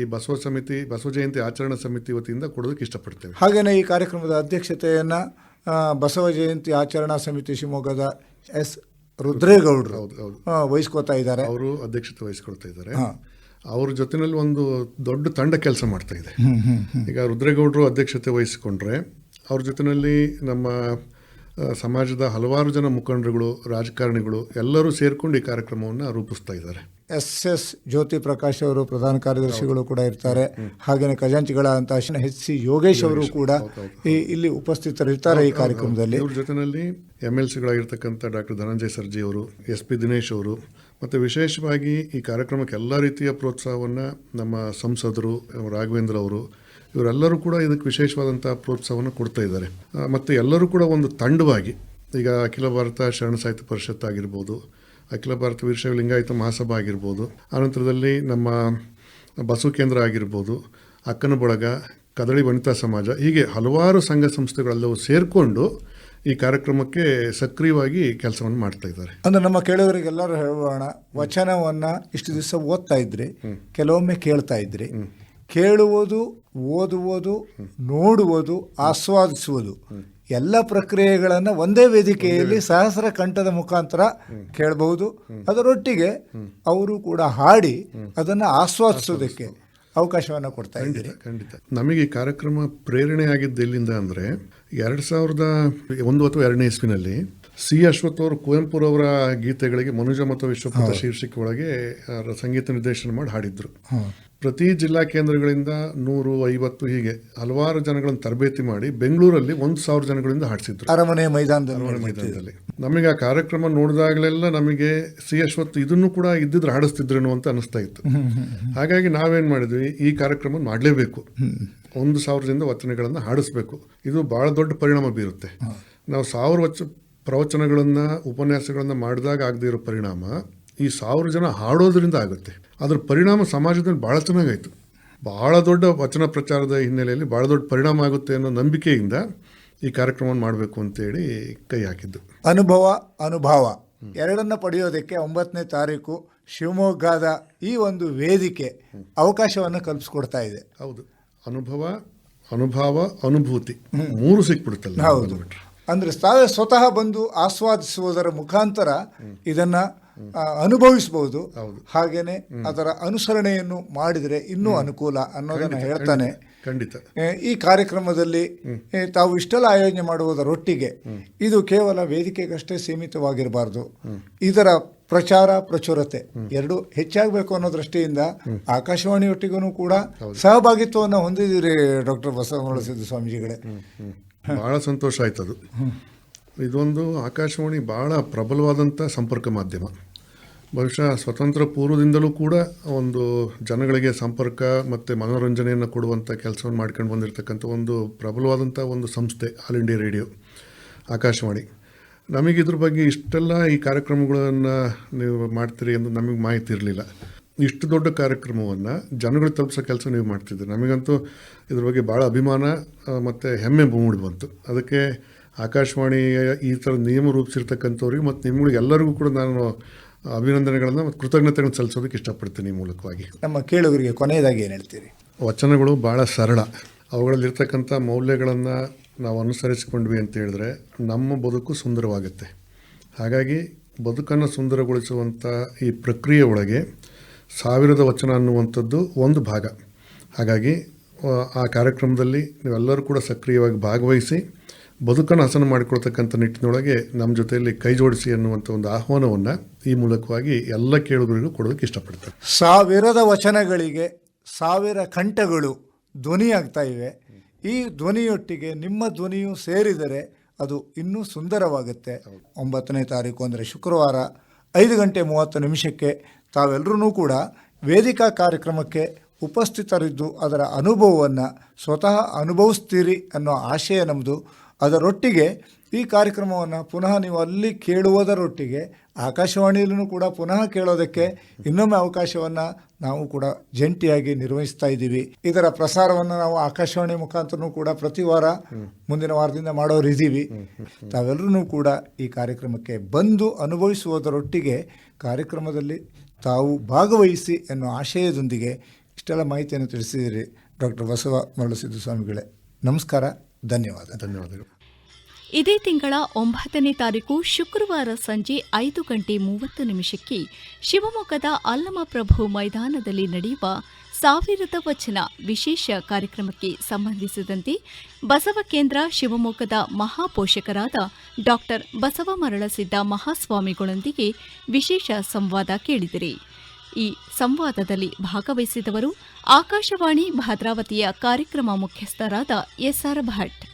ಈ ಬಸವ ಸಮಿತಿ, ಬಸವ ಜಯಂತಿ ಆಚರಣಾ ಸಮಿತಿ ವತಿಯಿಂದ ಕೊಡೋದಕ್ಕೆ ಇಷ್ಟಪಡ್ತೇವೆ. ಹಾಗೆಯೇ ಈ ಕಾರ್ಯಕ್ರಮದ ಅಧ್ಯಕ್ಷತೆಯನ್ನು ಬಸವ ಜಯಂತಿ ಆಚರಣಾ ಸಮಿತಿ ಶಿವಮೊಗ್ಗದ ಎಸ್. ರುದ್ರೇಗೌಡರು. ಹೌದು ವಹಿಸ್ಕೊತಾ ಇದ್ದಾರೆ. ಅವರು ಅಧ್ಯಕ್ಷತೆ ವಹಿಸ್ಕೊಳ್ತಾ ಇದ್ದಾರೆ. ಅವ್ರ ಜೊತೆನಲ್ಲಿ ಒಂದು ದೊಡ್ಡ ತಂಡ ಕೆಲಸ ಮಾಡ್ತಾ ಇದೆ. ಈಗ ರುದ್ರೇಗೌಡರು ಅಧ್ಯಕ್ಷತೆ ವಹಿಸಿಕೊಂಡ್ರೆ ಅವ್ರ ಜೊತೆನಲ್ಲಿ ನಮ್ಮ ಸಮಾಜದ ಹಲವಾರು ಜನ ಮುಖಂಡರುಗಳು ರಾಜಕಾರಣಿಗಳು ಎಲ್ಲರೂ ಸೇರಿಕೊಂಡು ಈ ಕಾರ್ಯಕ್ರಮವನ್ನು ರೂಪಿಸ್ತಾ ಇದ್ದಾರೆ. ಎಸ್ ಎಸ್ ಜ್ಯೋತಿ ಪ್ರಕಾಶ್ ಅವರು ಪ್ರಧಾನ ಕಾರ್ಯದರ್ಶಿಗಳು ಕೂಡ ಇರ್ತಾರೆ. ಹಾಗೇನೆ ಖಜಾಂಚಿಗಳಂತ ಎಚ್ ಸಿ ಯೋಗೇಶ್ ಅವರು ಕೂಡ ಈ- ಇಲ್ಲಿ ಉಪಸ್ಥಿತರಿರ್ತಾರೆ ಈ ಕಾರ್ಯಕ್ರಮದಲ್ಲಿ. ಇವ್ರ ಜೊತೆಯಲ್ಲಿ ಎಂ ಎಲ್ ಸಿಗಳಾಗಿರ್ತಕ್ಕಂಥ ಡಾಕ್ಟರ್ ಧನಂಜಯ ಸರ್ಜಿ ಅವರು ಎಸ್ ಪಿ ದಿನೇಶ್ ಅವರು ಮತ್ತು ವಿಶೇಷವಾಗಿ ಈ ಕಾರ್ಯಕ್ರಮಕ್ಕೆ ಎಲ್ಲ ರೀತಿಯ ಪ್ರೋತ್ಸಾಹವನ್ನು ನಮ್ಮ ಸಂಸದರು ರಾಘವೇಂದ್ರ ಅವರು ಇವರೆಲ್ಲರೂ ಕೂಡ ಇದಕ್ಕೆ ವಿಶೇಷವಾದಂಥ ಪ್ರೋತ್ಸಾಹವನ್ನು ಕೊಡ್ತಾ ಇದ್ದಾರೆ. ಮತ್ತು ಎಲ್ಲರೂ ಕೂಡ ಒಂದು ತಂಡವಾಗಿ ಈಗ ಅಖಿಲ ಭಾರತ ಶರಣ ಸಾಹಿತ್ಯ ಪರಿಷತ್ ಆಗಿರ್ಬೋದು ಅಖಿಲ ಭಾರತ ವೀರಶೈವ ಲಿಂಗಾಯತ ಮಹಾಸಭಾ ಆಗಿರ್ಬೋದು ಆನಂತರದಲ್ಲಿ ನಮ್ಮ ಬಸವ ಕೇಂದ್ರ ಆಗಿರ್ಬೋದು ಅಕ್ಕನ ಬಳಗ ಕದಳಿ ವನಿತಾ ಸಮಾಜ ಹೀಗೆ ಹಲವಾರು ಸಂಘ ಸಂಸ್ಥೆಗಳೆಲ್ಲವೂ ಸೇರಿಕೊಂಡು ಈ ಕಾರ್ಯಕ್ರಮಕ್ಕೆ ಸಕ್ರಿಯವಾಗಿ ಕೆಲಸವನ್ನು ಮಾಡ್ತಾ ಇದ್ದಾರೆ. ಅಂದ್ರೆ ನಮ್ಮ ಕೇಳುಗರಿಗೆಲ್ಲರೂ ಹೇಳೋಣ ವಚನವನ್ನ ಇಷ್ಟು ದಿವಸ ಓದ್ತಾ ಇದ್ರಿ ಕೆಲವೊಮ್ಮೆ ಕೇಳ್ತಾ ಇದ್ರಿ. ಕೇಳುವುದು ಓದುವುದು ನೋಡುವುದು ಆಸ್ವಾದಿಸುವುದು ಎಲ್ಲ ಪ್ರಕ್ರಿಯೆಗಳನ್ನು ಒಂದೇ ವೇದಿಕೆಯಲ್ಲಿ ಸಹಸ್ರ ಕಂಠದ ಮುಖಾಂತರ ಕೇಳಬಹುದು. ಅದರೊಟ್ಟಿಗೆ ಅವರು ಕೂಡ ಹಾಡಿ ಅದನ್ನು ಆಸ್ವಾದಿಸೋದಕ್ಕೆ ಅವಕಾಶವನ್ನು ಕೊಡ್ತಾ ಇದ್ದೀರಿ. ಖಂಡಿತ. ನಮಗೆ ಈ ಕಾರ್ಯಕ್ರಮ ಪ್ರೇರಣೆ ಆಗಿದ್ದು ಎಲ್ಲಿಂದ ಅಂದರೆ ಎರಡು ಸಾವಿರದ ಒಂದು ಅಥವಾ ಎರಡನೇ ಇಸ್ವಿನಲ್ಲಿ ಸಿ ಅಶ್ವಥ್ ಅವರು ಕುವೆಂಪುರವರ ಗೀತೆಗಳಿಗೆ ಮನುಜ ಮತ್ತು ವಿಶ್ವಪಥ ಶೀರ್ಷಿಕೆ ಒಳಗೆ ಸಂಗೀತ ನಿರ್ದೇಶನ ಮಾಡಿ ಹಾಡಿದ್ರು. ಪ್ರತಿ ಜಿಲ್ಲಾ ಕೇಂದ್ರಗಳಿಂದ ನೂರು ಐವತ್ತು ಹೀಗೆ ಹಲವಾರು ಜನಗಳನ್ನು ತರಬೇತಿ ಮಾಡಿ ಬೆಂಗಳೂರಲ್ಲಿ ಒಂದು ಸಾವಿರ ಜನಗಳಿಂದ ಹಾಡಿಸಿದ್ರು. ಅರಮನೆ ಮೈದಾನದಲ್ಲಿ ಮೈದಾನದಲ್ಲಿ. ನಮಗೆ ಆ ಕಾರ್ಯಕ್ರಮ ನೋಡಿದಾಗಲೆಲ್ಲ ನಮಗೆ ಸಿ ಅಶ್ವತ್ ಇದನ್ನು ಕೂಡ ಇದ್ದಿದ್ರೆ ಹಾಡಿಸ್ತಿದ್ರೇನೋ ಅಂತ ಅನಿಸ್ತಾ ಇತ್ತು. ಹಾಗಾಗಿ ನಾವೇನ್ ಮಾಡಿದ್ವಿ ಈ ಕಾರ್ಯಕ್ರಮ ಮಾಡಲೇಬೇಕು. ಒಂದು ಸಾವಿರದಿಂದ ವಚನಗಳನ್ನು ಹಾಡಿಸ್ಬೇಕು. ಇದು ಬಹಳ ದೊಡ್ಡ ಪರಿಣಾಮ ಬೀರುತ್ತೆ. ನಾವು ಸಾವಿರ ವಚ ಪ್ರವಚನಗಳನ್ನು ಉಪನ್ಯಾಸಗಳನ್ನು ಮಾಡಿದಾಗ ಆಗದೇ ಇರೋ ಪರಿಣಾಮ ಈ ಸಾವಿರ ಜನ ಹಾಡೋದ್ರಿಂದ ಆಗುತ್ತೆ. ಅದ್ರ ಪರಿಣಾಮ ಸಮಾಜದಲ್ಲಿ ಬಹಳ ಚೆನ್ನಾಗಾಯ್ತು. ಬಹಳ ದೊಡ್ಡ ವಚನ ಪ್ರಚಾರದ ಹಿನ್ನೆಲೆಯಲ್ಲಿ ಬಹಳ ದೊಡ್ಡ ಪರಿಣಾಮ ಆಗುತ್ತೆ ಅನ್ನೋ ನಂಬಿಕೆಯಿಂದ ಈ ಕಾರ್ಯಕ್ರಮವನ್ನು ಮಾಡಬೇಕು ಅಂತೇಳಿ ಕೈ ಹಾಕಿದ್ದು. ಅನುಭವ ಅನುಭವ. ಎರಡನ್ನ ಪಡೆಯೋದಕ್ಕೆ ಒಂಬತ್ತನೇ ತಾರೀಕು ಶಿವಮೊಗ್ಗದ ಈ ಒಂದು ವೇದಿಕೆ ಅವಕಾಶವನ್ನು ಕಲ್ಪಿಸ್ಕೊಡ್ತಾ ಇದೆ. ಹೌದು. ಅನುಭವ ಅನುಭವ ಅನುಭೂತಿ ಮೂರು ಸಿಕ್ಬಿಡುತ್ತಲ್ಲ. ಹೌದು. ಅಂದ್ರೆ ತಾವೇ ಸ್ವತಃ ಬಂದು ಆಸ್ವಾದಿಸುವುದರ ಮುಖಾಂತರ ಇದನ್ನ ಅನುಭವಿಸಬಹುದು ಹೌದು. ಹಾಗೇನೆ ಅದರ ಅನುಸರಣೆಯನ್ನು ಮಾಡಿದರೆ ಇನ್ನೂ ಅನುಕೂಲ ಅನ್ನೋದನ್ನ ಹೇಳ್ತಾನೆ. ಖಂಡಿತ ಈ ಕಾರ್ಯಕ್ರಮದಲ್ಲಿ ತಾವು ಇಷ್ಟೆಲ್ಲ ಆಯೋಜನೆ ಮಾಡುವುದರೊಟ್ಟಿಗೆ ಇದು ಕೇವಲ ವೇದಿಕೆಗಷ್ಟೇ ಸೀಮಿತವಾಗಿರಬಾರ್ದು. ಇದರ ಪ್ರಚಾರ ಪ್ರಚುರತೆ ಎರಡು ಹೆಚ್ಚಾಗಬೇಕು ಅನ್ನೋ ದೃಷ್ಟಿಯಿಂದ ಆಕಾಶವಾಣಿಯೊಟ್ಟಿಗೂ ಕೂಡ ಸಹಭಾಗಿತ್ವವನ್ನು ಹೊಂದಿದ್ದೀರಿ ಡಾಕ್ಟರ್ ಬಸವನೊಳ ಸಿದ್ದು ಸ್ವಾಮೀಜಿಗಳೇ. ಬಹಳ ಸಂತೋಷ ಆಯ್ತದು. ಇದೊಂದು ಆಕಾಶವಾಣಿ ಭಾಳ ಪ್ರಬಲವಾದಂಥ ಸಂಪರ್ಕ ಮಾಧ್ಯಮ. ಬಹುಶಃ ಸ್ವತಂತ್ರ ಪೂರ್ವದಿಂದಲೂ ಕೂಡ ಒಂದು ಜನಗಳಿಗೆ ಸಂಪರ್ಕ ಮತ್ತು ಮನೋರಂಜನೆಯನ್ನು ಕೊಡುವಂಥ ಕೆಲಸವನ್ನು ಮಾಡ್ಕೊಂಡು ಬಂದಿರತಕ್ಕಂಥ ಒಂದು ಪ್ರಬಲವಾದಂಥ ಒಂದು ಸಂಸ್ಥೆ, ಆಲ್ ಇಂಡಿಯಾ ರೇಡಿಯೋ, ಆಕಾಶವಾಣಿ. ನಮಗೆ ಇದ್ರ ಬಗ್ಗೆ ಇಷ್ಟೆಲ್ಲ ಈ ಕಾರ್ಯಕ್ರಮಗಳನ್ನು ನೀವು ಮಾಡ್ತೀರಿ ಎಂದು ನಮಗೆ ಮಾಹಿತಿ ಇರಲಿಲ್ಲ. ಇಷ್ಟು ದೊಡ್ಡ ಕಾರ್ಯಕ್ರಮವನ್ನು ಜನಗಳು ತಲುಪಿಸೋ ಕೆಲಸ ನೀವು ಮಾಡ್ತಿದ್ದೀರಿ. ನಮಗಂತೂ ಇದ್ರ ಬಗ್ಗೆ ಭಾಳ ಅಭಿಮಾನ ಮತ್ತು ಹೆಮ್ಮೆ ಮೂಡಿ ಬಂತು. ಅದಕ್ಕೆ ಆಕಾಶವಾಣಿಯ ಈ ಥರ ನಿಯಮ ರೂಪಿಸಿರ್ತಕ್ಕಂಥವ್ರಿಗೆ ಮತ್ತು ನಿಮ್ಗಳಿಗೆ ಎಲ್ಲರಿಗೂ ಕೂಡ ನಾನು ಅಭಿನಂದನೆಗಳನ್ನು ಮತ್ತು ಕೃತಜ್ಞತೆಗಳನ್ನು ಸಲ್ಲಿಸೋದಕ್ಕೆ ಇಷ್ಟಪಡ್ತೀನಿ ಈ ಮೂಲಕವಾಗಿ. ನಮ್ಮ ಕೇಳುಗರಿಗೆ ಕೊನೆಯದಾಗಿ ಏನು ಹೇಳ್ತೀರಿ? ವಚನಗಳು ಭಾಳ ಸರಳ. ಅವುಗಳಲ್ಲಿರ್ತಕ್ಕಂಥ ಮೌಲ್ಯಗಳನ್ನು ನಾವು ಅನುಸರಿಸಿಕೊಂಡ್ವಿ ಅಂತ ಹೇಳಿದ್ರೆ ನಮ್ಮ ಬದುಕು ಸುಂದರವಾಗುತ್ತೆ. ಹಾಗಾಗಿ ಬದುಕನ್ನು ಸುಂದರಗೊಳಿಸುವಂಥ ಈ ಪ್ರಕ್ರಿಯೆ ಒಳಗೆ ಸಾವಿರದ ವಚನ ಅನ್ನುವಂಥದ್ದು ಒಂದು ಭಾಗ. ಹಾಗಾಗಿ ಆ ಕಾರ್ಯಕ್ರಮದಲ್ಲಿ ನೀವೆಲ್ಲರೂ ಕೂಡ ಸಕ್ರಿಯವಾಗಿ ಭಾಗವಹಿಸಿ ಬದುಕನ್ನು ಹಸನ ಮಾಡಿಕೊಳ್ತಕ್ಕಂಥ ನಿಟ್ಟಿನೊಳಗೆ ನಮ್ಮ ಜೊತೆಯಲ್ಲಿ ಕೈ ಜೋಡಿಸಿ ಅನ್ನುವಂಥ ಒಂದು ಆಹ್ವಾನವನ್ನು ಈ ಮೂಲಕವಾಗಿ ಎಲ್ಲ ಕೇಳುಗರಿಗೂ ಕೊಡೋದಕ್ಕೆ ಇಷ್ಟಪಡ್ತಾರೆ ಸಾವಿರದ ವಚನಗಳಿಗೆ ಸಾವಿರ ಕಂಠಗಳು ಧ್ವನಿಯಾಗ್ತಾ ಇವೆ. ಈ ಧ್ವನಿಯೊಟ್ಟಿಗೆ ನಿಮ್ಮ ಧ್ವನಿಯು ಸೇರಿದರೆ ಅದು ಇನ್ನೂ ಸುಂದರವಾಗುತ್ತೆ. ಒಂಬತ್ತನೇ ತಾರೀಕು ಅಂದರೆ ಶುಕ್ರವಾರ ಐದು ಗಂಟೆ ಮೂವತ್ತು ನಿಮಿಷಕ್ಕೆ ತಾವೆಲ್ಲರೂ ಕೂಡ ವೇದಿಕಾ ಕಾರ್ಯಕ್ರಮಕ್ಕೆ ಉಪಸ್ಥಿತರಿದ್ದು ಅದರ ಅನುಭವವನ್ನು ಸ್ವತಃ ಅನುಭವಿಸ್ತೀರಿ ಅನ್ನೋ ಆಶಯ ನಮ್ಮದು ಅದರೊಟ್ಟಿಗೆ ಈ ಕಾರ್ಯಕ್ರಮವನ್ನು ಪುನಃ ನೀವು ಅಲ್ಲಿ ಕೇಳುವುದರೊಟ್ಟಿಗೆ ಆಕಾಶವಾಣಿಯಲ್ಲೂ ಕೂಡ ಪುನಃ ಕೇಳೋದಕ್ಕೆ ಇನ್ನೊಮ್ಮೆ ಅವಕಾಶವನ್ನು ನಾವು ಕೂಡ ಜಂಟಿಯಾಗಿ ನಿರ್ವಹಿಸ್ತಾ ಇದ್ದೀವಿ. ಇದರ ಪ್ರಸಾರವನ್ನು ನಾವು ಆಕಾಶವಾಣಿ ಮುಖಾಂತರನೂ ಕೂಡ ಪ್ರತಿ ವಾರ ಮುಂದಿನ ವಾರದಿಂದ ಮಾಡೋರಿದ್ದೀವಿ ತಾವೆಲ್ಲರೂ ಕೂಡ ಈ ಕಾರ್ಯಕ್ರಮಕ್ಕೆ ಬಂದು ಅನುಭವಿಸುವುದರೊಟ್ಟಿಗೆ ಕಾರ್ಯಕ್ರಮದಲ್ಲಿ ತಾವು ಭಾಗವಹಿಸಿ ಎನ್ನುವ ಆಶಯದೊಂದಿಗೆ ಇಷ್ಟೆಲ್ಲ ಮಾಹಿತಿಯನ್ನು ತಿಳಿಸಿದಿರಿ ಡಾಕ್ಟರ್ ಬಸವ ಮರಳಸಿದ್ದು ಸ್ವಾಮಿಗಳೇ, ನಮಸ್ಕಾರ. ಧನ್ಯವಾದ. ಧನ್ಯವಾದಗಳು. ಇದೇ ತಿಂಗಳ ಒಂಬತ್ತನೇ ತಾರೀಕು ಶುಕ್ರವಾರ ಸಂಜೆ ಐದು ಗಂಟೆ ಮೂವತ್ತು ನಿಮಿಷಕ್ಕೆ ಶಿವಮೊಗ್ಗದ ಅಲ್ಲಮಪ್ರಭು ಮೈದಾನದಲ್ಲಿ ನಡೆಯುವ ಸಾವಿರದ ವಚನ ವಿಶೇಷ ಕಾರ್ಯಕ್ರಮಕ್ಕೆ ಸಂಬಂಧಿಸಿದಂತೆ ಬಸವ ಕೇಂದ್ರ ಶಿವಮೊಗ್ಗದ ಮಹಾಪೋಷಕರಾದ ಡಾಕ್ಟರ್ ಬಸವ ಮರಳಸಿದ್ದ ಮಹಾಸ್ವಾಮಿಗಳೊಂದಿಗೆ ವಿಶೇಷ ಸಂವಾದ ಕೇಳಿದಿರಿ. ಈ ಸಂವಾದದಲ್ಲಿ ಭಾಗವಹಿಸಿದವರು ಆಕಾಶವಾಣಿ ಭದ್ರಾವತಿಯ ಕಾರ್ಯಕ್ರಮ ಮುಖ್ಯಸ್ಥರಾದ ಎಸ್ಆರ್ ಭಟ್.